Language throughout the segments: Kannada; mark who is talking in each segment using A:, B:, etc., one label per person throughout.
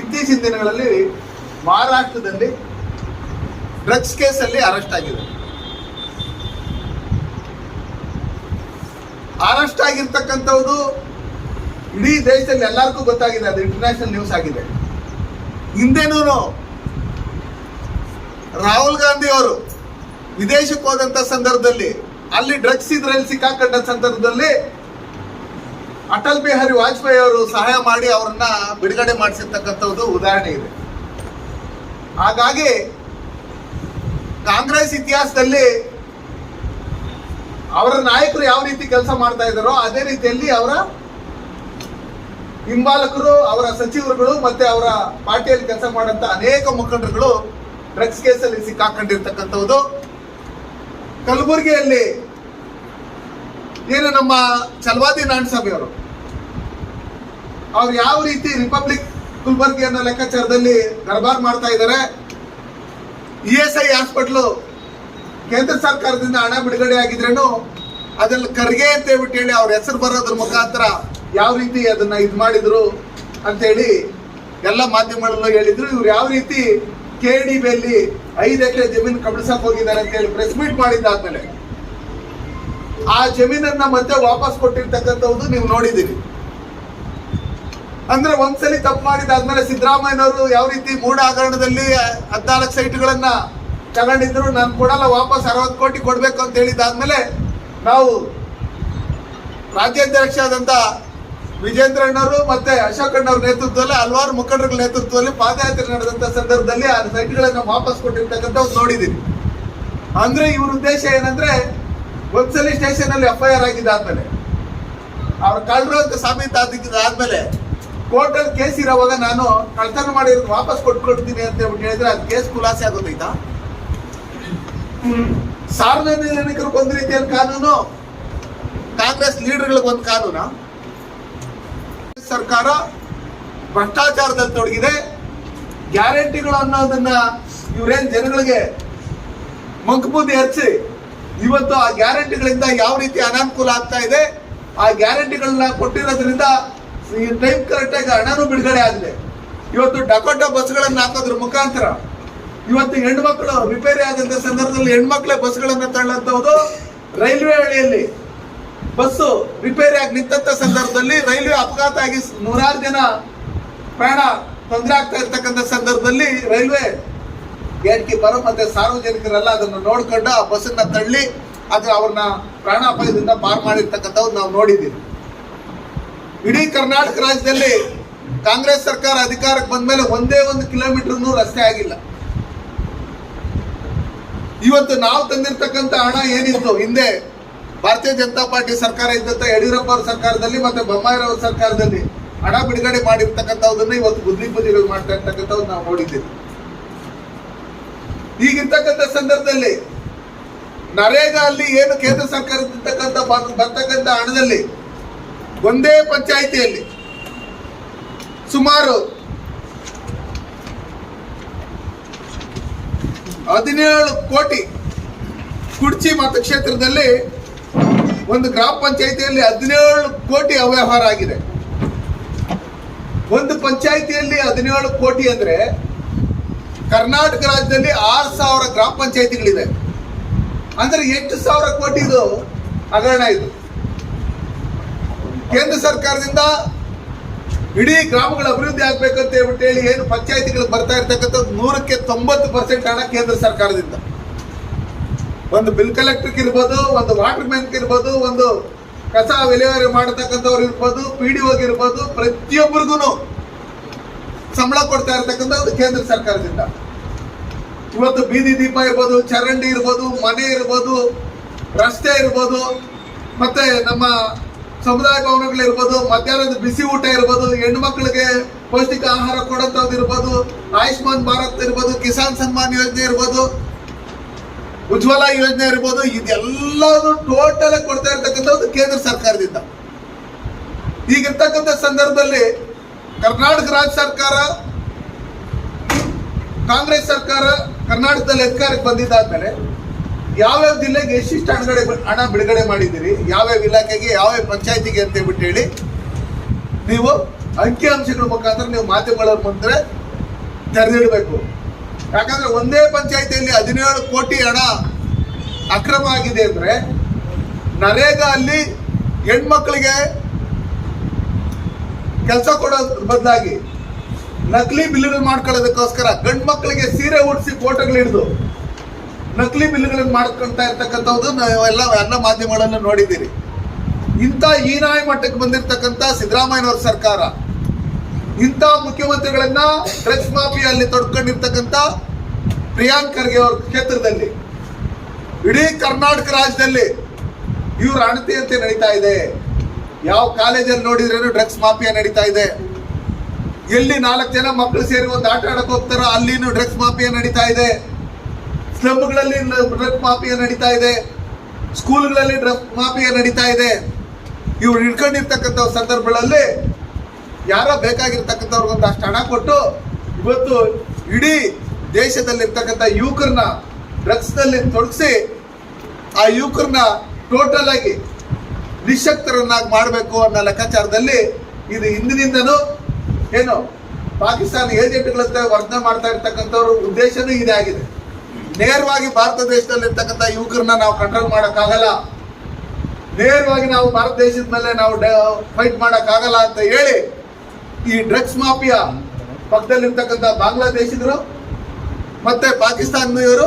A: ಇತ್ತೀಚಿನ ದಿನಗಳಲ್ಲಿ ಮಹಾರಾಷ್ಟ್ರದಲ್ಲಿ ಡ್ರಗ್ಸ್ ಕೇಸಲ್ಲಿ ಅರೆಸ್ಟ್ ಆಗಿದೆ ಅರೆಸ್ಟ್ ಆಗಿರ್ತಕ್ಕಂಥವ್ರು ಇಡೀ ದೇಶದಲ್ಲಿ ಎಲ್ಲರಿಗೂ ಗೊತ್ತಾಗಿದೆ, ಅದು ಇಂಟರ್ನ್ಯಾಷನಲ್ ನ್ಯೂಸ್ ಆಗಿದೆ. ಹಿಂದೆನೂ ರಾಹುಲ್ ಗಾಂಧಿ ಅವರು ವಿದೇಶಕ್ಕೆ ಹೋದಂತ ಸಂದರ್ಭದಲ್ಲಿ, ಅಲ್ಲಿ ಡ್ರಗ್ಸ್ ಇದ್ರಲ್ಲಿ ಸಿಕ್ಕಾಕೊಂಡ ಸಂದರ್ಭದಲ್ಲಿ ಅಟಲ್ ಬಿಹಾರಿ ವಾಜಪೇಯಿ ಅವರು ಸಹಾಯ ಮಾಡಿ ಅವರನ್ನ ಬಿಡುಗಡೆ ಮಾಡಿಸಿರ್ತಕ್ಕಂಥದ್ದು ಉದಾಹರಣೆ ಇದೆ. ಹಾಗಾಗಿ ಕಾಂಗ್ರೆಸ್ ಇತಿಹಾಸದಲ್ಲಿ ಅವರ ನಾಯಕರು ಯಾವ ರೀತಿ ಕೆಲಸ ಮಾಡ್ತಾ ಇದ್ದಾರೋ ಅದೇ ರೀತಿಯಲ್ಲಿ ಅವರ ಹಿಂಬಾಲಕರು, ಅವರ ಸಚಿವರುಗಳು ಮತ್ತೆ ಅವರ ಪಾರ್ಟಿಯಲ್ಲಿ ಕೆಲಸ ಮಾಡಂತ ಅನೇಕ ಮುಖಂಡರುಗಳು ಡ್ರಗ್ಸ್ ಕೇಸಲ್ಲಿ ಸಿಕ್ಕಾಕೊಂಡಿರ್ತಕ್ಕಂಥದ್ದು. ಕಲಬುರಗಿಯಲ್ಲಿ ಏನು ನಮ್ಮ ಚಲವಾದಿ ನಾರಾಯಣಸ್ವಾಮಿ ಅವರು ಯಾವ ರೀತಿ ರಿಪಬ್ಲಿಕ್ ಗುಲ್ಬರ್ಗಿ ಅನ್ನೋ ಲೆಕ್ಕಾಚಾರದಲ್ಲಿ ದರ್ಬಾರ್ ಮಾಡ್ತಾ ಇದ್ದಾರೆ? ಇ ಎಸ್ ಐ ಹಾಸ್ಪಿಟ್ಲು ಕೇಂದ್ರ ಸರ್ಕಾರದಿಂದ ಹಣ ಬಿಡುಗಡೆ ಆಗಿದ್ರೇನು ಅದ್ರಲ್ಲಿ ಖರ್ಗೆ ಅಂತ ಹೇಳ್ಬಿಟ್ಟು ಹೇಳಿ ಅವ್ರ ಹೆಸರು ಬರೋದ್ರ ಮುಖಾಂತರ ಯಾವ ರೀತಿ ಅದನ್ನ ಇದು ಮಾಡಿದ್ರು ಅಂತೇಳಿ ಎಲ್ಲ ಮಾಧ್ಯಮಗಳಲ್ಲೂ ಹೇಳಿದ್ರು. ಇವ್ರು ಯಾವ ರೀತಿ ಕೆ ಡಿ ಬಿಯಲ್ಲಿ ಐದು ಎಕರೆ ಜಮೀನು ಕಬಳಿಸಕ್ ಹೋಗಿದ್ದಾರೆ ಅಂತ ಹೇಳಿ ಪ್ರೆಸ್ ಮೀಟ್ ಮಾಡಿದ್ದಾದ್ಮೇಲೆ ಆ ಜಮೀನನ್ನ ಮತ್ತೆ ವಾಪಸ್ ಕೊಟ್ಟಿರ್ತಕ್ಕಂಥದ್ದು ನೀವು ನೋಡಿದ್ದೀರಿ. ಅಂದ್ರೆ ಒಂದ್ಸಲಿ ತಪ್ಪು ಮಾಡಿದಾದ್ಮೇಲೆ ಸಿದ್ದರಾಮಯ್ಯನವರು ಯಾವ ರೀತಿ ಮೂಡ ಹಗರಣದಲ್ಲಿ ಹದಿನಾಲ್ಕು ಸೈಟ್ಗಳನ್ನ ತಗೊಂಡಿದ್ರು, ನಾನು ಕೊಡಲ್ಲ, ವಾಪಸ್ ಅರವತ್ತು ಕೋಟಿ ಕೊಡ್ಬೇಕು ಅಂತ ಹೇಳಿದಾದ್ಮೇಲೆ ನಾವು ರಾಜ್ಯಾಧ್ಯಕ್ಷ ಆದಂತ ವಿಜೇಂದ್ರಣ್ಣವರು ಮತ್ತೆ ಅಶೋಕಣ್ಣವ್ರ ನೇತೃತ್ವದಲ್ಲಿ ಹಲವಾರು ಮುಖಂಡರ ನೇತೃತ್ವದಲ್ಲಿ ಪಾದಯಾತ್ರೆ ನಡೆದಂತ ಸಂದರ್ಭದಲ್ಲಿ ಆ ಸೈಟ್ಗಳನ್ನ ವಾಪಸ್ ಕೊಟ್ಟಿರ್ತಕ್ಕಂಥ ನೋಡಿದ್ದೀನಿ ಅಂದ್ರೆ ಇವ್ರ ಉದ್ದೇಶ ಏನಂದ್ರೆ ಒಂದ್ಸಲಿ ಸ್ಟೇಷನ್ ಅಲ್ಲಿ ಎಫ್ ಐ ಆರ್ ಆಗಿದ್ದಾದ್ಮೇಲೆ. ಅವ್ರ ಕಳ್ಳರು ಸಾಬೀತಾದ ಆದ್ಮೇಲೆ ಕೋರ್ಟ್ ಅಲ್ಲಿ ಕೇಸ್ ಇರೋವಾಗ ನಾನು ಕಳ್ತನ ಮಾಡಿರೋದು ವಾಪಸ್ ಕೊಟ್ಕೊಡ್ತೀನಿ ಅಂತ ಹೇಳ್ಬಿಟ್ಟು ಹೇಳಿದ್ರೆ ಅದು ಕೇಸ್ ಖುಲಾಸೆ ಆಗೋದೈತಾ ಸಾರ್ವಜನಿಕರಿಗೆ ಒಂದು ರೀತಿಯಲ್ಲಿ ಕಾನೂನು? ಕಾಂಗ್ರೆಸ್ ಲೀಡರ್ಗಳಿಗೆ ಒಂದು ಕಾನೂನ? ಸರ್ಕಾರ ಭ್ರಷ್ಟಾಚಾರದಲ್ಲಿ ತೊಡಗಿದೆ. ಗ್ಯಾರಂಟಿಗಳು ಅನ್ನೋದನ್ನ ಇವ್ರೇನ್ ಜನಗಳಿಗೆ ಮಂಕುಬೂದಿ ಹಚ್ಚಿ ಇವತ್ತು ಆ ಗ್ಯಾರಂಟಿಗಳಿಂದ ಯಾವ ರೀತಿ ಅನಾನುಕೂಲ ಆಗ್ತಾ ಇದೆ? ಆ ಗ್ಯಾರಂಟಿಗಳನ್ನ ಕೊಟ್ಟಿರೋದ್ರಿಂದ ಈ ಟೈಮ್ ಕರೆಕ್ಟಾಗಿ ಹಣನೂ ಬಿಡುಗಡೆ ಆಗಲಿ ಇವತ್ತು ಡಕೋಟ ಬಸ್ಗಳನ್ನು ಹಾಕೋದ್ರ ಮುಖಾಂತರ ಇವತ್ತು ಹೆಣ್ಮಕ್ಳು ರಿಪೇರಿ ಆದಂತ ಸಂದರ್ಭದಲ್ಲಿ ಹೆಣ್ಮಕ್ಳೇ ಬಸ್ಗಳನ್ನ ತಳ್ಳಂತವ್ದು ರೈಲ್ವೆ ಹಳಿಯಲ್ಲಿ ಬಸ್ಸು ರಿಪೇರಿ ಆಗಿ ನಿಂತ ಸಂದರ್ಭದಲ್ಲಿ ರೈಲ್ವೆ ಅಪಘಾತ ಆಗಿ ನೂರಾರು ಜನ ಪ್ರಾಣ ತೊಂದರೆ ಆಗ್ತಾ ಇರ್ತಕ್ಕಂಥ ಸಂದರ್ಭದಲ್ಲಿ ರೈಲ್ವೆ ಗೇಟ್ ಕೀಪರ್ ಮತ್ತೆ ಸಾರ್ವಜನಿಕರೆಲ್ಲ ಅದನ್ನು ನೋಡ್ಕೊಂಡು ಆ ಬಸ್ಸನ್ನ ತಳ್ಳಿ ಅದು ಅವ್ರನ್ನ ಪ್ರಾಣಾಪಾಯದಿಂದ ಪಾರ್ ಮಾಡಿರ್ತಕ್ಕಂಥದ್ದು ನಾವು ನೋಡಿದ್ದೀವಿ. ಇಡೀ ಕರ್ನಾಟಕ ರಾಜ್ಯದಲ್ಲಿ ಕಾಂಗ್ರೆಸ್ ಸರ್ಕಾರ ಅಧಿಕಾರಕ್ಕೆ ಬಂದ ಮೇಲೆ ಒಂದೇ ಒಂದು ಕಿಲೋಮೀಟರ್ ರಸ್ತೆ ಆಗಿಲ್ಲ. ಇವತ್ತು ನಾವು ತಂದಿರ್ತಕ್ಕಂಥ ಹಣ ಏನಿತ್ತು? ಹಿಂದೆ ಭಾರತೀಯ ಜನತಾ ಪಾರ್ಟಿ ಸರ್ಕಾರ ಇದ್ದಂತ ಯಡಿಯೂರಪ್ಪ ಅವರ ಸರ್ಕಾರದಲ್ಲಿ ಮತ್ತೆ ಬೊಮ್ಮಾಯಿರವ್ರ ಸರ್ಕಾರದಲ್ಲಿ ಹಣ ಬಿಡುಗಡೆ ಮಾಡಿರ್ತಕ್ಕಂಥದನ್ನ ಇವತ್ತು ಬುದ್ಧಿ ಬುದ್ಧಿಗಳು ಮಾಡ್ತಾ ಇರ್ತಕ್ಕಂಥವ್ರು ನಾವು ನೋಡಿದ್ದೀವಿ. ಈಗಿರ್ತಕ್ಕಂಥ ಸಂದರ್ಭದಲ್ಲಿ ನರೇಗಾ ಅಲ್ಲಿ ಏನು ಕೇಂದ್ರ ಸರ್ಕಾರದಿಂದ ಬರ್ತಕ್ಕಂಥ ಹಣದಲ್ಲಿ ಒಂದೇ ಪಂಚಾಯಿತಿಯಲ್ಲಿ ಸುಮಾರು ಹದಿನೇಳು ಕೋಟಿ ಕುಡ್ಚಿ ಮತಕ್ಷೇತ್ರದಲ್ಲಿ ಒಂದು ಗ್ರಾಮ ಪಂಚಾಯಿತಿಯಲ್ಲಿ ಹದಿನೇಳು ಕೋಟಿ ಅವ್ಯವಹಾರ ಆಗಿದೆ. ಒಂದು ಪಂಚಾಯಿತಿಯಲ್ಲಿ ಹದಿನೇಳು ಕೋಟಿ ಅಂದ್ರೆ ಕರ್ನಾಟಕ ರಾಜ್ಯದಲ್ಲಿ ಆರು ಸಾವಿರ ಗ್ರಾಮ ಪಂಚಾಯಿತಿಗಳಿದೆ. ಅಂದ್ರೆ ಎಂಟು ಸಾವಿರ ಕೋಟಿ ಇದು ಹಗರಣ ಇದು. ಕೇಂದ್ರ ಸರ್ಕಾರದಿಂದ ಇಡೀ ಗ್ರಾಮಗಳ ಅಭಿವೃದ್ಧಿ ಆಗ್ಬೇಕಂತ ಹೇಳ್ಬಿಟ್ಟು ಹೇಳಿ ಏನು ಪಂಚಾಯಿತಿಗಳು ಬರ್ತಾ ಇರ್ತಕ್ಕಂಥದ್ದು ನೂರಕ್ಕೆ ತೊಂಬತ್ತು ಪರ್ಸೆಂಟ್ ಹಣ ಕೇಂದ್ರ ಸರ್ಕಾರದಿಂದ. ಒಂದು ಬಿಲ್ ಕಲೆಕ್ಟರ್ ಇರ್ಬೋದು, ಒಂದು ವಾಟರ್ ಮ್ಯಾನ್ ಇರ್ಬೋದು, ಒಂದು ಕಸ ವಿಲೇವಾರಿ ಮಾಡತಕ್ಕಂಥವ್ರು ಇರ್ಬೋದು ಪಿ ಡಿ ಇರ್ಬೋದು ಪ್ರತಿಯೊಬ್ಬರಿಗೂ ಸಂಬಳ ಕೊಡ್ತಾ ಇರ್ತಕ್ಕಂಥದ್ದು ಕೇಂದ್ರ ಸರ್ಕಾರದಿಂದ. ಇವತ್ತು ಬೀದಿ ದೀಪ ಇರ್ಬೋದು, ಚರಂಡಿ ಇರ್ಬೋದು, ಮನೆ ಇರ್ಬೋದು, ರಸ್ತೆ ಇರ್ಬೋದು, ಮತ್ತೆ ನಮ್ಮ ಸಮುದಾಯ ಭವನಗಳಿರ್ಬೋದು ಮಧ್ಯಾಹ್ನದ ಬಿಸಿ ಊಟ ಇರ್ಬೋದು ಹೆಣ್ಣು ಮಕ್ಕಳಿಗೆ ಪೌಷ್ಟಿಕ ಆಹಾರ ಕೊಡೋಂಥದ್ದು ಇರ್ಬೋದು, ಆಯುಷ್ಮಾನ್ ಭಾರತ್ ಇರ್ಬೋದು, ಕಿಸಾನ್ ಸನ್ಮಾನ್ ಯೋಜನೆ ಇರ್ಬೋದು, ಉಜ್ವಲ ಯೋಜನೆ ಇರ್ಬೋದು ಇದೆಲ್ಲದು ಟೋಟಲ್ ಕೊಡ್ತಾ ಇರ್ತಕ್ಕಂಥದ್ದು ಕೇಂದ್ರ ಸರ್ಕಾರದಿಂದ. ಈಗಿರ್ತಕ್ಕಂಥ ಸಂದರ್ಭದಲ್ಲಿ ಕರ್ನಾಟಕ ರಾಜ್ಯ ಸರ್ಕಾರ, ಕಾಂಗ್ರೆಸ್ ಸರ್ಕಾರ ಕರ್ನಾಟಕದಲ್ಲಿ ಅಧಿಕಾರಕ್ಕೆ ಬಂದಿದ್ದಾದ್ಮೇಲೆ ಯಾವ್ಯಾವ ಜಿಲ್ಲೆಗೆ ಎಷ್ಟಿಷ್ಟು ಹಣಗಡೆ ಹಣ ಬಿಡುಗಡೆ ಮಾಡಿದ್ದೀರಿ? ಯಾವ್ಯಾವ ಇಲಾಖೆಗೆ, ಯಾವ್ಯಾವ ಪಂಚಾಯತಿಗೆ ಅಂತ ಹೇಳ್ಬಿಟ್ಟು ಹೇಳಿ. ನೀವು ಅಂಕಿಅಂಶಗಳ ಮುಖಾಂತರ ನೀವು ಮಾಧ್ಯಮಗಳ ಮುಂದೆ ತೆರೆದಿಡಬೇಕು. ಯಾಕಂದ್ರೆ ಒಂದೇ ಪಂಚಾಯತಿಯಲ್ಲಿ ಹದಿನೇಳು ಕೋಟಿ ಹಣ ಅಕ್ರಮ ಆಗಿದೆ ಅಂದ್ರೆ ನರೇಗಾ ಅಲ್ಲಿ ಹೆಣ್ಮಕ್ಳಿಗೆ ಕೆಲಸ ಕೊಡೋ ಬದಲಾಗಿ ನಕಲಿ ಬಿಲ್ಗಳು ಮಾಡ್ಕೊಳ್ಳೋದಕ್ಕೋಸ್ಕರ ಗಂಡು ಮಕ್ಕಳಿಗೆ ಸೀರೆ ಉಡಿಸಿ ಫೋಟೋಗಳು ಹಿಡಿದು ನಕಲಿ ಬಿಲ್ಗಳನ್ನು ಮಾಡ್ಕೊಳ್ತಾ ಇರ್ತಕ್ಕಂಥದ್ದು ನಾವೆಲ್ಲ ಎಲ್ಲ ಮಾಧ್ಯಮಗಳನ್ನು ನೋಡಿದ್ದೀರಿ. ಇಂಥ ಹೀನಾಯ ಮಟ್ಟಕ್ಕೆ ಬಂದಿರತಕ್ಕಂಥ ಸಿದ್ದರಾಮಯ್ಯನವ್ರ ಸರ್ಕಾರ, ಇಂಥ ಮುಖ್ಯಮಂತ್ರಿಗಳನ್ನ ಡ್ರಗ್ಸ್ ಮಾಫಿಯಲ್ಲಿ ತೊಡ್ಕೊಂಡಿರ್ತಕ್ಕಂಥ ಪ್ರಿಯಾಂಕ್ ಖರ್ಗೆ ಅವ್ರ ಕ್ಷೇತ್ರದಲ್ಲಿ, ಇಡೀ ಕರ್ನಾಟಕ ರಾಜ್ಯದಲ್ಲಿ ಇವ್ರ ಅಣತಿಯಂತೆ ನಡೀತಾ ಇದೆ. ಯಾವ ಕಾಲೇಜಲ್ಲಿ ನೋಡಿದ್ರೇನು ಡ್ರಗ್ಸ್ ಮಾಫಿಯಾ ನಡೀತಾ ಇದೆ. ಎಲ್ಲಿ ನಾಲ್ಕು ಜನ ಮಕ್ಕಳು ಸೇರಿ ಒಂದು ಆಟ ಆಡಕ್ಕೆ ಹೋಗ್ತಾರೋ ಅಲ್ಲಿನೂ ಡ್ರಗ್ಸ್ ಮಾಫಿಯಾ ನಡೀತಾ ಇದೆ. ಸ್ಲಮ್ಗಳಲ್ಲಿ ಡ್ರಗ್ ಮಾಫಿಯಾ ನಡೀತಾ ಇದೆ. ಸ್ಕೂಲ್ಗಳಲ್ಲಿ ಡ್ರಗ್ ಮಾಫಿಯಾ ನಡೀತಾ ಇದೆ. ಇವ್ರು ಹಿಡ್ಕೊಂಡಿರ್ತಕ್ಕಂಥ ಸಂದರ್ಭಗಳಲ್ಲಿ ಯಾರೋ ಬೇಕಾಗಿರ್ತಕ್ಕಂಥವ್ರಿಗೊಂದು ಅಷ್ಟು ಹಣ ಕೊಟ್ಟು ಇವತ್ತು ಇಡೀ ದೇಶದಲ್ಲಿರ್ತಕ್ಕಂಥ ಯುವಕರನ್ನ ಡ್ರಗ್ಸ್ನಲ್ಲಿ ತೊಡಗಿಸಿ ಆ ಯುವಕರನ್ನ ಟೋಟಲ್ ಆಗಿ ನಿಶಕ್ತರನ್ನಾಗಿ ಮಾಡಬೇಕು ಅನ್ನೋ ಲೆಕ್ಕಾಚಾರದಲ್ಲಿ ಇದು ಹಿಂದಿನಿಂದನೂ ಏನು ಪಾಕಿಸ್ತಾನ ಏಜೆಂಟ್ಗಳಂತೆ ವರ್ತನೆ ಮಾಡ್ತಾ ಇರ್ತಕ್ಕಂಥವ್ರ ಉದ್ದೇಶನೂ ಇದೇ ಆಗಿದೆ. ನೇರವಾಗಿ ಭಾರತ ದೇಶದಲ್ಲಿ ಇರ್ತಕ್ಕಂಥ ಯುವಕರನ್ನ ನಾವು ಕಂಟ್ರೋಲ್ ಮಾಡೋಕ್ಕಾಗಲ್ಲ. ನೇರವಾಗಿ ನಾವು ಭಾರತ ದೇಶದ ಮೇಲೆ ನಾವು ಫೈಟ್ ಮಾಡೋಕ್ಕಾಗಲ್ಲ ಅಂತ ಹೇಳಿ ಈ ಡ್ರಗ್ಸ್ ಮಾಫಿಯಾ ಪಕ್ಕದಲ್ಲಿರ್ತಕ್ಕಂಥ ಬಾಂಗ್ಲಾದೇಶಿಗರು ಮತ್ತೆ ಪಾಕಿಸ್ತಾನದವರು,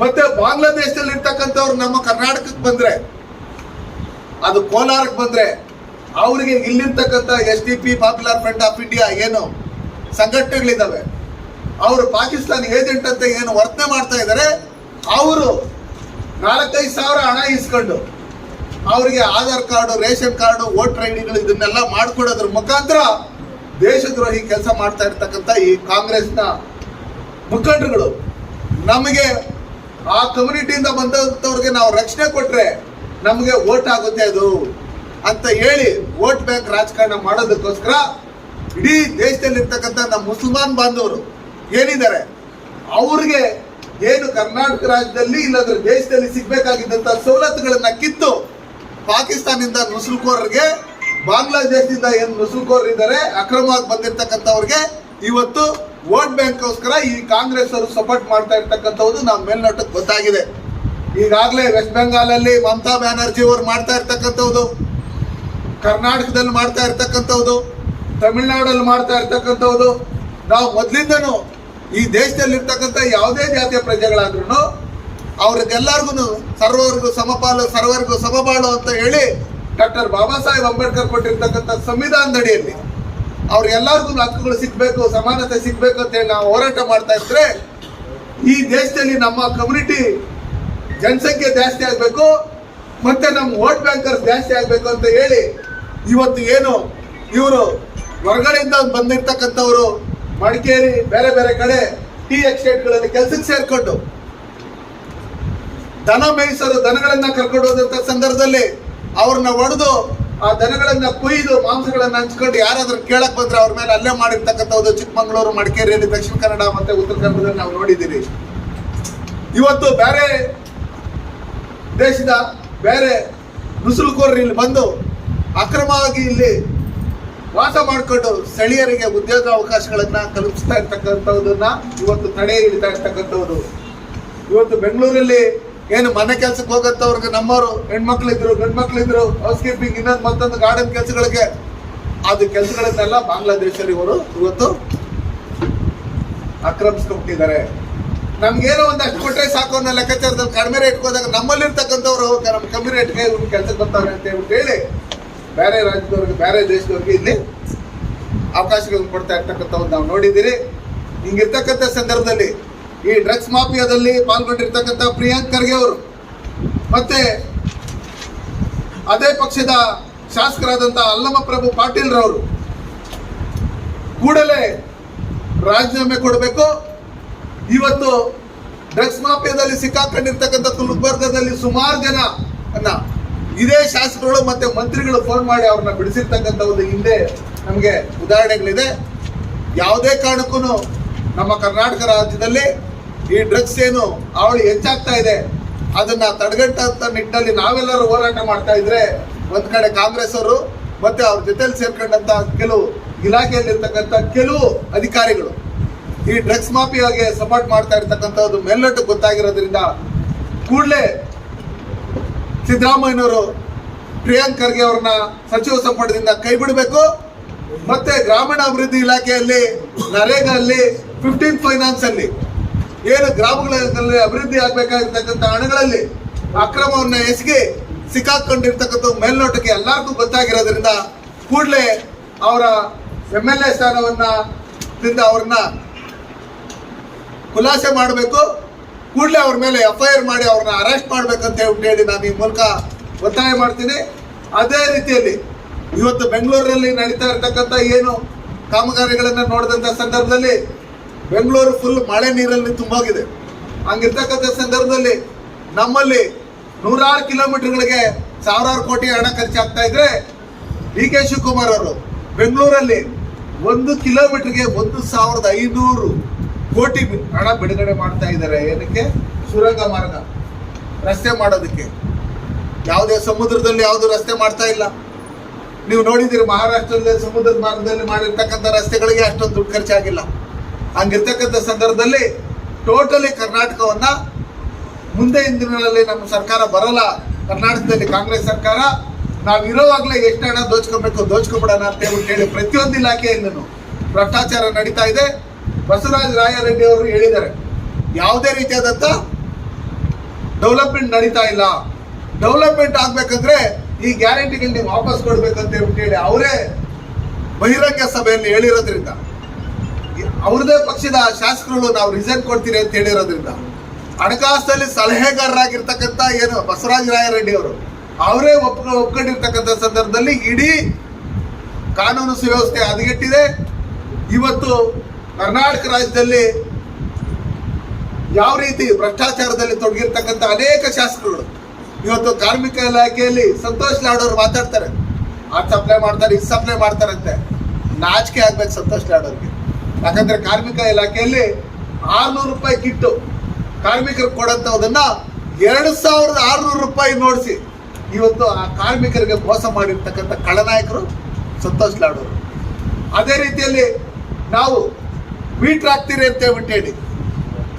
A: ಮತ್ತೆ ಬಾಂಗ್ಲಾದೇಶದಲ್ಲಿ ಇರ್ತಕ್ಕಂಥವ್ರು ನಮ್ಮ ಕರ್ನಾಟಕಕ್ಕೆ ಬಂದ್ರೆ, ಅದು ಕೋಲಾರಕ್ಕೆ ಬಂದ್ರೆ, ಅವರಿಗೆ ಇಲ್ಲಿರ್ತಕ್ಕಂಥ S D P popular front of India ಏನು ಸಂಘಟನೆಗಳಿದ್ದಾವೆ ಅವರು ಪಾಕಿಸ್ತಾನ್ ಏಜೆಂಟ್ ಅಂತ ಏನು ವರ್ತನೆ ಮಾಡ್ತಾ ಇದ್ದಾರೆ, ಅವರು ನಾಲ್ಕೈದು ಸಾವಿರ ಹಣ ಇಸ್ಕೊಂಡು ಅವರಿಗೆ Aadhaar card, ration card, voter ಡಿಗಳು ಇದನ್ನೆಲ್ಲ ಮಾಡ್ಕೊಡೋದ್ರ ಮುಖಾಂತರ ದೇಶದ್ರೋಹಿ ಕೆಲಸ ಮಾಡ್ತಾ ಇರ್ತಕ್ಕಂಥ ಈ ಕಾಂಗ್ರೆಸ್ನ ಮುಖಂಡರುಗಳು, ನಮಗೆ ಆ ಕಮ್ಯುನಿಟಿಯಿಂದ ಬಂದಂಥವ್ರಿಗೆ ನಾವು ರಕ್ಷಣೆ ಕೊಟ್ಟರೆ ನಮಗೆ ವೋಟ್ ಆಗುತ್ತೆ ಅದು ಅಂತ ಹೇಳಿ ವೋಟ್ ಬ್ಯಾಂಕ್ ರಾಜಕಾರಣ ಮಾಡೋದಕ್ಕೋಸ್ಕರ ಇಡೀ ದೇಶದಲ್ಲಿರ್ತಕ್ಕಂಥ ನಮ್ಮ ಮುಸಲ್ಮಾನ್ ಬಾಂಧವರು ಏನಿದ್ದಾರೆ? ಅವ್ರಿಗೆ ಏನು ಕರ್ನಾಟಕ ರಾಜ್ಯದಲ್ಲಿ ಇಲ್ಲಾಂದ್ರೆ ದೇಶದಲ್ಲಿ ಸಿಗ್ಬೇಕಾಗಿದ್ದಂತ ಸವಲತ್ತುಗಳನ್ನ ಕಿತ್ತು ಪಾಕಿಸ್ತಾನದಿಂದ ನುಸುಳುಕೋರರಿಗೆ, ಬಾಂಗ್ಲಾದೇಶದಿಂದ ಏನು ನುಸುಳುಕೋರ್ ಇದ್ದಾರೆ ಅಕ್ರಮವಾಗಿ ಬಂದಿರ್ತಕ್ಕಂಥವ್ರಿಗೆ ಇವತ್ತು ವೋಟ್ ಬ್ಯಾಂಕ್ಗೋಸ್ಕರ ಈ ಕಾಂಗ್ರೆಸ್ ಅವರು ಸಪೋರ್ಟ್ ಮಾಡ್ತಾ ಇರ್ತಕ್ಕಂಥದ್ದು ನಮ್ಮ ಮೇಲ್ನೋಟಕ್ಕೆ ಗೊತ್ತಾಗಿದೆ. ಈಗಾಗಲೇ ವೆಸ್ಟ್ ಬೆಂಗಾಲಲ್ಲಿ ಮಮತಾ ಬ್ಯಾನರ್ಜಿ ಅವರು ಮಾಡ್ತಾ ಇರ್ತಕ್ಕಂಥದ್ದು ಕರ್ನಾಟಕದಲ್ಲಿ ಮಾಡ್ತಾ ಇರ್ತಕ್ಕಂಥದ್ದು ತಮಿಳ್ನಾಡಲ್ಲಿ ಮಾಡ್ತಾ ಇರ್ತಕ್ಕಂಥದ್ದು ನಾವು ಮೊದಲಿಂದನೂ ಈ ದೇಶದಲ್ಲಿ ಇರ್ತಕ್ಕಂಥ ಯಾವುದೇ ಜಾತಿಯ ಪ್ರಜೆಗಳಾದ್ರೂ ಅವ್ರಿಗೆಲ್ಲರಿಗೂ ಸರ್ವರಿಗೂ ಸಮಪಾಲು, ಸರ್ವರಿಗೂ ಸಮಬಾಳು ಅಂತ ಹೇಳಿ ಡಾಕ್ಟರ್ ಬಾಬಾ ಸಾಹೇಬ್ ಅಂಬೇಡ್ಕರ್ ಕೊಟ್ಟಿರ್ತಕ್ಕಂಥ ಸಂವಿಧಾನದಡಿಯಲ್ಲಿ ಅವ್ರಿಗೆಲ್ಲರಿಗೂ ಹಕ್ಕುಗಳು ಸಿಗ್ಬೇಕು, ಸಮಾನತೆ ಸಿಗ್ಬೇಕು ಅಂತ ಹೇಳಿ ನಾವು ಹೋರಾಟ ಮಾಡ್ತಾ ಇದ್ರೆ ಈ ದೇಶದಲ್ಲಿ ನಮ್ಮ ಕಮ್ಯುನಿಟಿ ಜನಸಂಖ್ಯೆ ಜಾಸ್ತಿ ಆಗಬೇಕು, ಮತ್ತೆ ನಮ್ಮ ವೋಟ್ ಬ್ಯಾಂಕರ್ಸ್ ಜಾಸ್ತಿ ಆಗಬೇಕು ಅಂತ ಹೇಳಿ ಇವತ್ತು ಏನು ಇವರು ಹೊರಗಡೆಯಿಂದ ಬಂದಿರ್ತಕ್ಕಂಥವ್ರು ಮಡಿಕೇರಿ, ಬೇರೆ ಬೇರೆ ಕಡೆ ಟೀ ಎಕ್ಸ್ಟೇಟ್ಗಳಲ್ಲಿ ಕೆಲಸಕ್ಕೆ ಸೇರ್ಕೊಂಡು ದನ ಮೇಯಿಸಲು ದನಗಳನ್ನ ಕರ್ಕೊಂಡು ಹೋದಂತ ಸಂದರ್ಭದಲ್ಲಿ ಅವ್ರನ್ನ ಒಡೆದು ಆ ದನಗಳನ್ನ ಕೊಯ್ದು ಮಾಂಸಗಳನ್ನ ಹಂಚ್ಕೊಂಡು ಯಾರಾದ್ರೂ ಕೇಳಕ್ ಬಂದ್ರೆ ಅವ್ರ ಮೇಲೆ ಅಲ್ಲೇ ಮಾಡಿರ್ತಕ್ಕಂಥದ್ದು ಚಿಕ್ಕಮಂಗ್ಳೂರು, ಮಡಿಕೇರಿಯಲ್ಲಿ ದಕ್ಷಿಣ ಕನ್ನಡ ಮತ್ತೆ ಉತ್ತರ ಕನ್ನಡದಲ್ಲಿ ನಾವು ನೋಡಿದ್ದೀವಿ ಇವತ್ತು ಬೇರೆ ದೇಶದ ಬೇರೆ ನುಸುಳುಕೋರರು ಇಲ್ಲಿ ಬಂದು ಅಕ್ರಮವಾಗಿ ಇಲ್ಲಿ ವಾಸ ಮಾಡಿಕೊಂಡು ಸ್ಥಳೀಯರಿಗೆ ಉದ್ಯೋಗ ಅವಕಾಶಗಳನ್ನು ಕಲ್ಪಿಸ್ತಾ ಇರ್ತಕ್ಕಂಥದ್ದನ್ನ ಇವತ್ತು ತಡೆ ಹಿಡಿತಾ ಇರ್ತಕ್ಕಂಥವ್ರು. ಇವತ್ತು ಬೆಂಗಳೂರಲ್ಲಿ ಏನು ಮನೆ ಕೆಲ್ಸಕ್ಕೆ ಹೋಗಂತವ್ರಿಗೆ ನಮ್ಮವರು ಹೆಣ್ಮಕ್ಳಿದ್ರು ಗಂಡು ಮಕ್ಳಿದ್ರು ಹೌಸ್ ಕೀಪಿಂಗ್ ಇನ್ನೊಂದು ಮತ್ತೊಂದು ಗಾರ್ಡನ್ ಕೆಲಸಗಳಿಗೆ. ಅದು ಕೆಲಸಗಳನ್ನೆಲ್ಲ ಬಾಂಗ್ಲಾದೇಶದಲ್ಲಿ ಇವರು ಇವತ್ತು ಆಕ್ರಮಿಸ್ಕೊಂಡಿದ್ದಾರೆ ನಮ್ಗೇನೋ ಒಂದಷ್ಟು ಕೊಟ್ಟರೆ ಸಾಕು ಅನ್ನೋ ಲೆಕ್ಕಾಚಾರದಲ್ಲಿ ಕಡಿಮೆ ರೇಟ್ ಹೋದಾಗ ನಮ್ಮಲ್ಲಿರ್ತಕ್ಕಂಥವ್ರು ನಮ್ಮ ಕಮ್ಮಿ ರೇಟ್ಗೆ ಇವ್ರು ಕೆಲಸಕ್ಕೆ ಬರ್ತಾವ್ರೆ ಅಂತ ಹೇಳಿ ಬೇರೆ ರಾಜ್ಯದವ್ರಿಗೆ, ಬೇರೆ ದೇಶದವ್ರಿಗೆ ಇಲ್ಲಿ ಅವಕಾಶಗಳನ್ನು ಕೊಡ್ತಾ ಇರ್ತಕ್ಕಂಥವ್ರು ನಾವು ನೋಡಿದ್ದೀರಿ. ಹಿಂಗಿರ್ತಕ್ಕಂಥ ಸಂದರ್ಭದಲ್ಲಿ ಈ ಡ್ರಗ್ಸ್ ಮಾಫಿಯಾದಲ್ಲಿ ಪಾಲ್ಗೊಂಡಿರ್ತಕ್ಕಂಥ ಪ್ರಿಯಾಂಕ್ ಖರ್ಗೆ ಅವರು, ಮತ್ತೆ ಅದೇ ಪಕ್ಷದ ಶಾಸಕರಾದಂಥ ಅಲ್ಲಮ ಪ್ರಭು ಪಾಟೀಲ್ ರವರು ಕೂಡಲೇ ರಾಜೀನಾಮೆ ಕೊಡಬೇಕು. ಇವತ್ತು ಡ್ರಗ್ಸ್ ಮಾಫಿಯಾದಲ್ಲಿ ಸಿಕ್ಕಾಕೊಂಡಿರ್ತಕ್ಕಂಥ ಗುಲ್ಬರ್ಗದಲ್ಲಿ ಸುಮಾರು ಜನ ಅನ್ನ ಇದೇ ಶಾಸಕರು ಮತ್ತೆ ಮಂತ್ರಿಗಳು ಫೋನ್ ಮಾಡಿ ಅವ್ರನ್ನ ಬಿಡಿಸಿರ್ತಕ್ಕಂಥ ಒಂದು ಹಿಂದೆ ನಮಗೆ ಉದಾಹರಣೆಗಳಿದೆ. ಯಾವುದೇ ಕಾರಣಕ್ಕೂ ನಮ್ಮ ಕರ್ನಾಟಕ ರಾಜ್ಯದಲ್ಲಿ ಈ ಡ್ರಗ್ಸ್ ಏನು ಅವಳು ಹೆಚ್ಚಾಗ್ತಾ ಇದೆ. ಅದನ್ನ ತಡೆಗಟ್ಟಂತ ನಿಟ್ಟಿನಲ್ಲಿ ನಾವೆಲ್ಲರೂ ಹೋರಾಟ ಮಾಡ್ತಾ ಇದ್ರೆ ಒಂದ್ ಕಡೆ ಕಾಂಗ್ರೆಸ್ ಅವರು ಮತ್ತೆ ಅವ್ರ ಜೊತೆಲಿ ಸೇರ್ಕೊಂಡಂತ ಕೆಲವು ಇಲಾಖೆಯಲ್ಲಿರ್ತಕ್ಕಂಥ ಕೆಲವು ಅಧಿಕಾರಿಗಳು ಈ ಡ್ರಗ್ಸ್ ಮಾಫಿಯಾಗೆ ಸಪೋರ್ಟ್ ಮಾಡ್ತಾ ಇರ್ತಕ್ಕಂಥದ್ದು ಮೆಲ್ಲಟ್ಟು ಗೊತ್ತಾಗಿರೋದ್ರಿಂದ ಕೂಡಲೇ ಸಿದ್ದರಾಮಯ್ಯನವರು ಪ್ರಿಯಾಂಕ್ ಖರ್ಗೆ ಅವ್ರನ್ನ ಸಚಿವ ಸಂಪುಟದಿಂದ ಕೈ ಬಿಡಬೇಕು ಮತ್ತೆ ಗ್ರಾಮೀಣ ಅಭಿವೃದ್ಧಿ ಇಲಾಖೆಯಲ್ಲಿ ನರೇಗಾ ಅಲ್ಲಿ ಫಿಫ್ಟೀನ್ ಫೈನಾನ್ಸ್ ಅಲ್ಲಿ, ಏನು ಗ್ರಾಮಗಳಲ್ಲಿ ಅಭಿವೃದ್ಧಿ ಆಗ್ಬೇಕಾಗಿರ್ತಕ್ಕಂಥ ಹಣಗಳಲ್ಲಿ ಅಕ್ರಮವನ್ನ ಎಸಗಿ ಸಿಕ್ಕಾಕೊಂಡಿರ್ತಕ್ಕಂಥ ಮೇಲ್ನೋಟಕ್ಕೆ ಎಲ್ಲರಿಗೂ ಗೊತ್ತಾಗಿರೋದ್ರಿಂದ ಕೂಡಲೇ ಅವರ ಎಂ ಎಲ್ ಎ ಸ್ಥಾನವನ್ನ ಅವ್ರನ್ನ ಖುಲಾಸೆ ಮಾಡಬೇಕು. ಕೂಡಲೇ ಅವ್ರ ಮೇಲೆ ಎಫ್ ಐ ಆರ್ ಮಾಡಿ ಅವ್ರನ್ನ ಅರೆಸ್ಟ್ ಮಾಡ್ಬೇಕಂತ ಹೇಳ್ಬಿಟ್ಟು ಹೇಳಿ ನಾನು ಈ ಮೂಲಕ ಒತ್ತಾಯ ಮಾಡ್ತೀನಿ. ಅದೇ ರೀತಿಯಲ್ಲಿ ಇವತ್ತು ಬೆಂಗಳೂರಲ್ಲಿ ನಡೀತಾ ಇರ್ತಕ್ಕಂಥ ಏನು ಕಾಮಗಾರಿಗಳನ್ನು ನೋಡಿದಂಥ ಸಂದರ್ಭದಲ್ಲಿ ಬೆಂಗಳೂರು ಫುಲ್ ಮಳೆ ನೀರಲ್ಲಿ ತುಂಬೋಗಿದೆ. ಹಂಗಿರ್ತಕ್ಕಂಥ ಸಂದರ್ಭದಲ್ಲಿ ನಮ್ಮಲ್ಲಿ ನೂರಾರು ಕಿಲೋಮೀಟರ್ಗಳಿಗೆ ಸಾವಿರಾರು ಕೋಟಿ ಹಣ ಖರ್ಚಾಗ್ತಾ ಇದ್ರೆ ಡಿ ಕೆ ಶಿವಕುಮಾರ್ ಅವರು ಬೆಂಗಳೂರಲ್ಲಿ ಒಂದು ಕಿಲೋಮೀಟರ್ಗೆ ಒಂದು ಸಾವಿರದ ಐನೂರು ಕೋಟಿ ಹಣ ಬಿಡುಗಡೆ ಮಾಡ್ತಾ ಇದ್ದಾರೆ. ಏನಕ್ಕೆ? ಸುರಂಗ ಮಾರ್ಗ. ರಸ್ತೆ ಮಾಡೋದಕ್ಕೆ. ಯಾವುದೇ ಸಮುದ್ರದಲ್ಲಿ ಯಾವುದು ರಸ್ತೆ ಮಾಡ್ತಾ ಇಲ್ಲ. ನೀವು ನೋಡಿದ್ದೀರಿ, ಮಹಾರಾಷ್ಟ್ರದಲ್ಲಿ ಸಮುದ್ರದ ಮಾರ್ಗದಲ್ಲಿ ಮಾಡಿರ್ತಕ್ಕಂಥ ರಸ್ತೆಗಳಿಗೆ ಅಷ್ಟೊಂದು ದುಡ್ಡು ಖರ್ಚಾಗಿಲ್ಲ. ಹಂಗಿರ್ತಕ್ಕಂಥ ಸಂದರ್ಭದಲ್ಲಿ ಟೋಟಲಿ ಕರ್ನಾಟಕವನ್ನ ಮುಂದೆ ದಿನಗಳಲ್ಲಿ ನಮ್ಮ ಸರ್ಕಾರ ಬರಲ್ಲ. ಕರ್ನಾಟಕದಲ್ಲಿ ಕಾಂಗ್ರೆಸ್ ಸರ್ಕಾರ, ನಾವು ಇರೋವಾಗಲೇ ಎಷ್ಟು ಹಣ ದೋಚ್ಕೋಬೇಕು, ದೋಚ್ಕೊಬಿಡೋಣ ಅಂತ ಹೇಳಿ ಪ್ರತಿಯೊಂದು ಇಲಾಖೆಯಿಂದನೂ ಭ್ರಷ್ಟಾಚಾರ ನಡೀತಾ ಇದೆ. ಬಸವರಾಜ ರಾಯರೆಡ್ಡಿ ಅವರು ಹೇಳಿದ್ದಾರೆ. ಯಾವುದೇ ರೀತಿಯಾದಂಥ ಡೆವಲಪ್ಮೆಂಟ್ ನಡೀತಾ ಇಲ್ಲ. ಡೆವಲಪ್ಮೆಂಟ್ ಆಗ್ಬೇಕಂದ್ರೆ ಈ ಗ್ಯಾರಂಟಿಗಳು ನೀವು ವಾಪಸ್ ಕೊಡ್ಬೇಕಂತ ಹೇಳ್ಬಿಟ್ಟು ಹೇಳಿ ಅವರೇ ಬಹಿರಂಗ ಸಭೆಯಲ್ಲಿ ಹೇಳಿರೋದ್ರಿಂದ. ಅವ್ರದೇ ಪಕ್ಷದ ಶಾಸಕರು ನಾವು ರಿಸೈನ್ ಕೊಡ್ತೀರಿ ಅಂತ ಹೇಳಿರೋದ್ರಿಂದ. ಹಣಕಾಸಿನಲ್ಲಿ ಸಲಹೆಗಾರರಾಗಿರ್ತಕ್ಕಂಥ ಏನು ಬಸವರಾಜ ರಾಯರೆಡ್ಡಿ ಅವರು, ಅವರೇ ಒಪ್ಪ, ಒಪ್ಕೊಂಡಿರ್ತಕ್ಕಂಥ ಸಂದರ್ಭದಲ್ಲಿ ಇಡೀ ಕಾನೂನು ಸುವ್ಯವಸ್ಥೆ ಹದಗೆಟ್ಟಿದೆ. ಇವತ್ತು ಕರ್ನಾಟಕ ರಾಜ್ಯದಲ್ಲಿ ಯಾವ ರೀತಿ ಭ್ರಷ್ಟಾಚಾರದಲ್ಲಿ ತೊಡಗಿರ್ತಕ್ಕಂಥ ಅನೇಕ ಶಾಸಕರುಗಳು. ಇವತ್ತು ಕಾರ್ಮಿಕ ಇಲಾಖೆಯಲ್ಲಿ ಸಂತೋಷ್ ಲಾಡ್ ಮಾತಾಡ್ತಾರೆ. ಅದು ಸಪ್ಲೈ ಮಾಡ್ತಾರೆ ಇದು ಸಪ್ಲೈ ಮಾಡ್ತಾರಂತೆ ನಾಚಿಕೆ ಆಗ್ಬೇಕು ಸಂತೋಷ್ ಲಾಡ್ ಅವ್ರಿಗೆ. ಯಾಕಂದ್ರೆ ಕಾರ್ಮಿಕ ಇಲಾಖೆಯಲ್ಲಿ ಆರ್ನೂರು ರೂಪಾಯಿ ಕಿಟ್ಟು. ಕಾರ್ಮಿಕರಿಗೆ ಕೊಡಂಥದನ್ನ ಎರಡು ಸಾವಿರದ ಆರ್ನೂರು ರೂಪಾಯಿ ನೋಡಿಸಿ ಇವತ್ತು ಆ ಕಾರ್ಮಿಕರಿಗೆ ಮೋಸ ಮಾಡಿರ್ತಕ್ಕಂಥ ಖಳನಾಯಕರು ಸಂತೋಷ್ ಲಾಡ್ ಅದೇ ರೀತಿಯಲ್ಲಿ ನಾವು ಮೀಟ್ರ್ ಹಾಕ್ತೀರಿ ಅಂತ ಹೇಳ್ಬಿಟ್ಟು ಹೇಳಿ.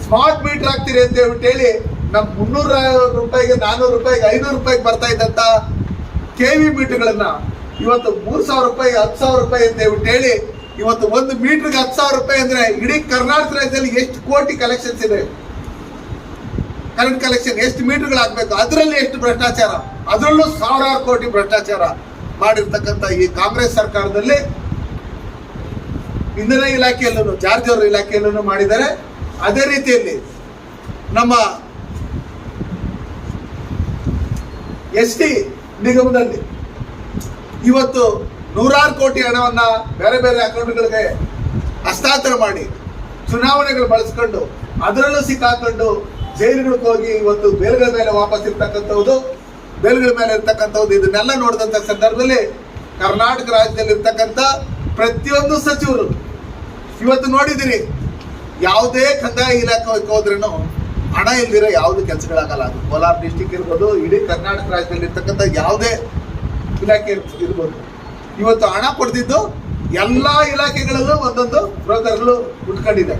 A: ಸ್ಮಾರ್ಟ್ ಮೀಟರ್ ಹಾಕ್ತೀರಿ ಅಂತ ಹೇಳ್ಬಿಟ್ಟು ಹೇಳಿ, ನಮ್ ಮುನ್ನೂರ ರೂಪಾಯಿಗೆ ನಾನ್ನೂರು ರೂಪಾಯಿಗೆ ಐನೂರು ರೂಪಾಯಿಗೆ ಬರ್ತಾ ಇದ್ದಂತ ಕೆ ವಿ ಮೀಟರ್ಗಳನ್ನ ಇವತ್ತು ಮೂರ್ ಸಾವಿರ ರೂಪಾಯಿ, ಹತ್ತು ಸಾವಿರ ರೂಪಾಯಿ ಅಂತ ಹೇಳ್ಬಿಟ್ಟು ಹೇಳಿ, ಇವತ್ತು ಒಂದು ಮೀಟರ್ಗೆ ಹತ್ತು ಸಾವಿರ ರೂಪಾಯಿ ಅಂದ್ರೆ ಇಡೀ ಕರ್ನಾಟಕ ರಾಜ್ಯದಲ್ಲಿ ಎಷ್ಟು ಕೋಟಿ ಕಲೆಕ್ಷನ್ಸ್ ಇದೆ? ಕರೆಂಟ್ ಕಲೆಕ್ಷನ್ ಎಷ್ಟು ಮೀಟರ್ಗಳು ಆಗ್ಬೇಕು ಅದರಲ್ಲಿ ಎಷ್ಟು ಭ್ರಷ್ಟಾಚಾರ? ಅದರಲ್ಲೂ ಸಾವಿರಾರು ಕೋಟಿ ಭ್ರಷ್ಟಾಚಾರ ಮಾಡಿರ್ತಕ್ಕಂಥ ಈ ಕಾಂಗ್ರೆಸ್ ಸರ್ಕಾರದಲ್ಲಿ ಇಂಧನ ಇಲಾಖೆಯಲ್ಲೂ ಜಾರ್ಜ್ ಅವರ ಇಲಾಖೆಯಲ್ಲೂ ಮಾಡಿದ್ದಾರೆ. ಅದೇ ರೀತಿಯಲ್ಲಿ ನಮ್ಮ ಎಸ್ ಟಿ ನಿಗಮದಲ್ಲಿ ಇವತ್ತು ನೂರಾರು ಕೋಟಿ ಹಣವನ್ನ ಬೇರೆ ಬೇರೆ ಅಕೌಂಟ್ಗಳಿಗೆ ಹಸ್ತಾಂತರ ಮಾಡಿ ಚುನಾವಣೆಗಳು ಬಳಸ್ಕೊಂಡು ಅದರಲ್ಲೂ ಸಿಕ್ಕಾಕೊಂಡು ಜೈಲುಗಳಿಗೆ ಹೋಗಿ ಇವತ್ತು ಬೇಲ್ಗಳ ಮೇಲೆ ವಾಪಸ್ ಇರ್ತಕ್ಕಂಥದ್ದು, ಬೇಲ್ಗಳ ಮೇಲೆ ಇರ್ತಕ್ಕಂಥದ್ದು, ಇದನ್ನೆಲ್ಲ ನೋಡಿದಂಥ ಸಂದರ್ಭದಲ್ಲಿ ಕರ್ನಾಟಕ ರಾಜ್ಯದಲ್ಲಿ ಇರ್ತಕ್ಕಂಥ ಪ್ರತಿಯೊಂದು ಸಚಿವರು ಇವತ್ತು ನೋಡಿದಿರಿ, ಯಾವುದೇ ಕಂದಾಯ ಇಲಾಖೆ ಹೋದ್ರೂ ಹಣ ಇಲ್ದಿರೋ ಯಾವುದು ಕೆಲಸಗಳಾಗಲ್ಲ. ಅದು ಕೋಲಾರ ಡಿಸ್ಟಿಕ್ ಇರ್ಬೋದು, ಇಡೀ ಕರ್ನಾಟಕ ರಾಜ್ಯದಲ್ಲಿ ಇರ್ತಕ್ಕಂಥ ಯಾವುದೇ ಇಲಾಖೆ ಇರ್- ಇರ್ಬೋದು. ಇವತ್ತು ಹಣ ಕೊಡ್ತಿದ್ದು ಎಲ್ಲ ಇಲಾಖೆಗಳಲ್ಲೂ ಒಂದೊಂದು ಬ್ರೋಕರ್ಗಳು ಉಟ್ಕೊಂಡಿದೆ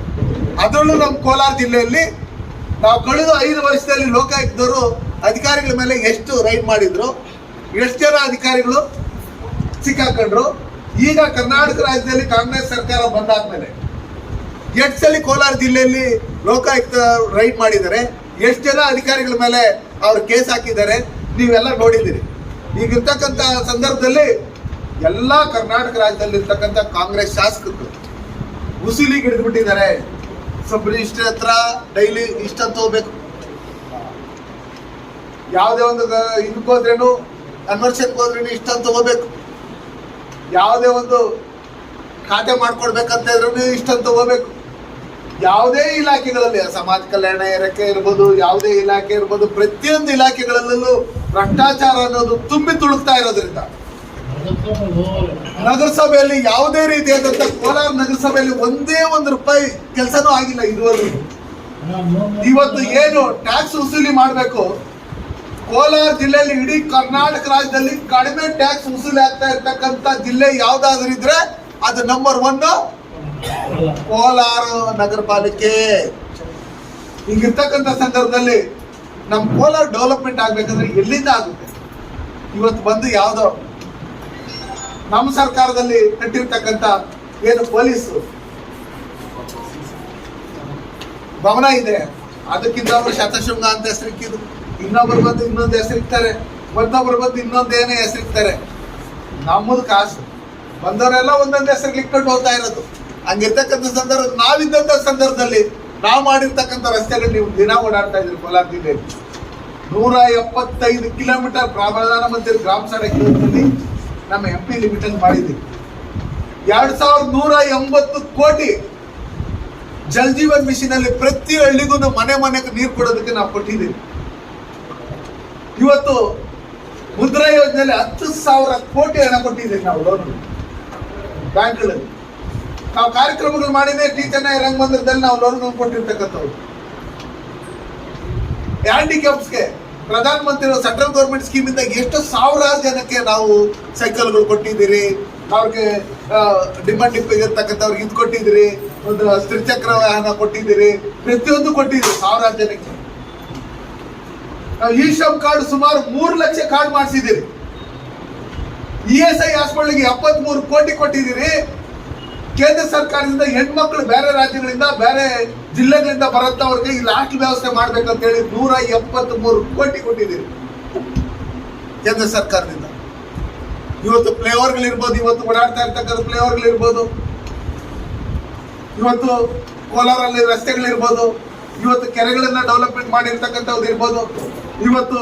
A: ಅದರಲ್ಲೂ ನಮ್ಮ ಕೋಲಾರ ಜಿಲ್ಲೆಯಲ್ಲಿ ನಾವು ಕಳೆದ ಐದು ವರ್ಷದಲ್ಲಿ ಲೋಕಾಯುಕ್ತರು ಅಧಿಕಾರಿಗಳ ಮೇಲೆ ಎಷ್ಟು ರೈಡ್ ಮಾಡಿದ್ರು, ಎಷ್ಟು ಜನ ಅಧಿಕಾರಿಗಳು ಸಿಕ್ಕಾಕೊಂಡ್ರು ಈಗ ಕರ್ನಾಟಕ ರಾಜ್ಯದಲ್ಲಿ ಕಾಂಗ್ರೆಸ್ ಸರ್ಕಾರ ಬಂದಾದ್ಮೇಲೆ ಎಷ್ಟು ಸಲ ಕೋಲಾರ ಜಿಲ್ಲೆಯಲ್ಲಿ ಲೋಕಾಯುಕ್ತ ರೈಡ್ ಮಾಡಿದ್ದಾರೆ. ಎಷ್ಟು ಜನ ಅಧಿಕಾರಿಗಳ ಮೇಲೆ ಅವರು ಕೇಸ್ ಹಾಕಿದ್ದಾರೆ, ನೀವೆಲ್ಲ ನೋಡಿದ್ದೀರಿ. ಈಗ ಇರ್ತಕ್ಕಂಥ ಸಂದರ್ಭದಲ್ಲಿ ಎಲ್ಲ ಕರ್ನಾಟಕ ರಾಜ್ಯದಲ್ಲಿ ಇರ್ತಕ್ಕಂಥ ಕಾಂಗ್ರೆಸ್ ಶಾಸಕರು ಉಸಿಲಿಗೆ ಹಿಡಿದ್ಬಿಟ್ಟಿದ್ದಾರೆ ಸಬ್ ರಿಜಿಸ್ಟರ್ ಹತ್ರ ಡೈಲಿ ಇಷ್ಟಂತ ಹೋಗ್ಬೇಕು. ಯಾವುದೇ ಒಂದು ಇದಕ್ಕೋದ್ರೇನು ಕನ್ವರ್ಷನ್ಗೆ ಹೋದ್ರೇನು ಇಷ್ಟಂತ ಹೋಗ್ಬೇಕು. ಯಾವುದೇ ಒಂದು ಖಾತೆ ಮಾಡ್ಕೊಡ್ಬೇಕಂತ ಇದ್ರೂ ಇಷ್ಟಂತ ಹೋಗ್ಬೇಕು ಯಾವುದೇ ಇಲಾಖೆಗಳಲ್ಲಿ ಸಮಾಜ ಕಲ್ಯಾಣ ಇಲಾಖೆ ಇರ್ಬೋದು ಯಾವುದೇ ಇಲಾಖೆ ಇರ್ಬೋದು ಪ್ರತಿಯೊಂದು ಇಲಾಖೆಗಳಲ್ಲೂ ಭ್ರಷ್ಟಾಚಾರ ಅನ್ನೋದು ತುಂಬಿ ತುಳುಕ್ತಾ ಇರೋದ್ರಿಂದ ನಗರಸಭೆಯಲ್ಲಿ ಯಾವುದೇ ರೀತಿಯಾದಂತ ಕೋಲಾರ ನಗರಸಭೆಯಲ್ಲಿ ಒಂದೇ ಒಂದು ರೂಪಾಯಿ ಕೆಲಸನೂ ಆಗಿಲ್ಲ ಇದುವರೆಗೂ. ಇವತ್ತು ಏನು ಟ್ಯಾಕ್ಸ್ ವಸೂಲಿ ಮಾಡಬೇಕು ಕೋಲಾರ ಜಿಲ್ಲೆಯಲ್ಲಿ ಇಡೀ ಕರ್ನಾಟಕ ರಾಜ್ಯದಲ್ಲಿ ಕಡಿಮೆ ಟ್ಯಾಕ್ಸ್ ವಸೂಲಿ ಆಗ್ತಾ ಇರ್ತಕ್ಕಂಥ ಜಿಲ್ಲೆ ಯಾವ್ದಾದ್ರು ಇದ್ರೆ ಅದು ನಂಬರ್ ಒನ್ ಕೋಲಾರ ನಗರ ಪಾಲಿಕೆ ಈಗಿರ್ತಕ್ಕಂಥ ಸಂದರ್ಭದಲ್ಲಿ ನಮ್ಮ ಕೋಲಾರ ಡೆವಲಪ್ಮೆಂಟ್ ಆಗ್ಬೇಕಂದ್ರೆ ಎಲ್ಲಿಂದ ಆಗುತ್ತೆ? ಇವತ್ತು ಬಂದು ಯಾವುದೋ ನಮ್ಮ ಸರ್ಕಾರದಲ್ಲಿ ಕಟ್ಟಿರ್ತಕ್ಕಂಥ ಏನು ಪೊಲೀಸು ಭವನ ಇದೆ. ಅದಕ್ಕಿಂತ ಅವರು ಶತಶೃಂಗ ಅಂತ ಹೆಸರಿಕ್ಕಿದ್ರು ಇನ್ನೊಬ್ರು ಬಂದು ಇನ್ನೊಂದು ಹೆಸರಿಕ್ತಾರೆ ಒಂದೊಬ್ರು ಬಂದು ಇನ್ನೊಂದೇನೇ ಹೆಸರಿಕ್ತಾರೆ. ನಮ್ಮದು ಕಾಸು. ಬಂದವರೆಲ್ಲ ಒಂದೊಂದು ಹೆಸರು ಇಟ್ಕೊಂಡು ಹೋಗ್ತಾ ಇರೋದು. ಹಂಗಿರ್ತಕ್ಕಂಥ ಸಂದರ್ಭ, ನಾವಿದ್ದಂಥ ಸಂದರ್ಭದಲ್ಲಿ ನಾವು ಮಾಡಿರ್ತಕ್ಕಂಥ ರಸ್ತೆಗಳು ನೀವು ದಿನ ಓಡಾಡ್ತಾ ಇದ್ರಿ ಕೋಲಾರ ಜಿಲ್ಲೆಯಲ್ಲಿ. ನೂರ ಎಪ್ಪತ್ತೈದು ಕಿಲೋಮೀಟರ್ ಪ್ರಧಾನ ಮಂತ್ರಿ ಗ್ರಾಮ ಸಡಕ್ ಯೋಜನೆಯಲ್ಲಿ ನಮ್ಮ ಎಂ ಪಿ ಲಿಮಿಟನ್ನು ಮಾಡಿದ್ದೀವಿ. ಎರಡ್ ಸಾವಿರದ ನೂರ ಎಂಬತ್ತು ಕೋಟಿ ಜಲ್ ಜೀವನ್ ಮಿಷನ್ ಅಲ್ಲಿ ಪ್ರತಿ ಹಳ್ಳಿಗೂ ಮನೆ ಮನೆಗೆ ನೀರು ಕೊಡೋದಕ್ಕೆ ನಾವು ಕೊಟ್ಟಿದ್ದೀವಿ. ಇವತ್ತು ಮುದ್ರಾ ಯೋಜನೆಯಲ್ಲಿ ಹತ್ತು ಸಾವಿರ ಕೋಟಿ ಹಣ ಕೊಟ್ಟಿದ್ದೀವಿ ನಾವು ಲೋನ್ ಬ್ಯಾಂಕ್ಗಳಲ್ಲಿ. ನಾವು ಕಾರ್ಯಕ್ರಮಗಳು ಮಾಡಿದ್ರೆ ಟಿ ಚೆನ್ನೈ ರಂಗಮಂದಿರದಲ್ಲಿ ನಾವು loan ಕೊಟ್ಟಿರ್ತಕ್ಕಂಥವ್ರು. ಹ್ಯಾಂಡಿಕ್ಯಾಪ್ಸ್ಗೆ Pradhan Mantri central government scheme ಇಂದ ಎಷ್ಟು ಸಾವಿರಾರು ಜನಕ್ಕೆ ನಾವು ಸೈಕಲ್ಗಳು ಕೊಟ್ಟಿದ್ದೀರಿ, ಅವ್ರಿಗೆ ಡಿಮಾಂಡ್ ಇರ್ತಕ್ಕಂಥವ್ರಿಗೆ ಇದು ಕೊಟ್ಟಿದ್ದೀರಿ, ಒಂದು ತ್ರಿಚಕ್ರ ವಾಹನ ಕೊಟ್ಟಿದ್ದೀರಿ, ಪ್ರತಿಯೊಂದು ಕೊಟ್ಟಿದ್ದೀರಿ ಸಾವಿರಾರು ಜನಕ್ಕೆ. ಈ ಶಮ್ ಕಾರ್ಡ್ ಸುಮಾರು ಮೂರು ಲಕ್ಷ ಕಾರ್ಡ್ ಮಾಡಿಸಿದ್ದೀರಿ. ಇ ಎಸ್ ಐ ಹಾಸ್ಪಿಟಲ್ಗೆ ಎಪ್ಪತ್ಮೂರು ಕೋಟಿ ಕೊಟ್ಟಿದ್ದೀರಿ. ಕೇಂದ್ರ ಸರ್ಕಾರದಿಂದ ಹೆಣ್ಮಕ್ಳು ಬೇರೆ ರಾಜ್ಯಗಳಿಂದ, ಬೇರೆ ಜಿಲ್ಲೆಗಳಿಂದ ಬರುತ್ತವ್ರಿಗೆ ಇಲ್ಲಿ ಹಾಸ್ಟೆಲ್ ವ್ಯವಸ್ಥೆ ಮಾಡ್ಬೇಕಂತ ಹೇಳಿ ನೂರ ಎಪ್ಪತ್ತ್ ಮೂರು ಕೋಟಿ ಕೊಟ್ಟಿದ್ದೀರಿ. ಕೇಂದ್ರ ಸರ್ಕಾರದಿಂದ. ಇವತ್ತು ಫ್ಲೇವರ್ಗಳಿರ್ಬೋದು, ಇವತ್ತು ಓಡಾಡ್ತಾ ಇರ್ತಕ್ಕಂಥ ಫ್ಲೇವರ್ಗಳಿರ್ಬೋದು. ಇವತ್ತು ಕೋಲಾರಲ್ಲಿ ರಸ್ತೆಗಳಿರ್ಬೋದು. ಇವತ್ತು ಕೆರೆಗಳನ್ನ ಡೆವಲಪ್ಮೆಂಟ್ ಮಾಡಿರ್ತಕ್ಕಂಥದ್ದು ಇರ್ಬೋದು. ಇವತ್ತು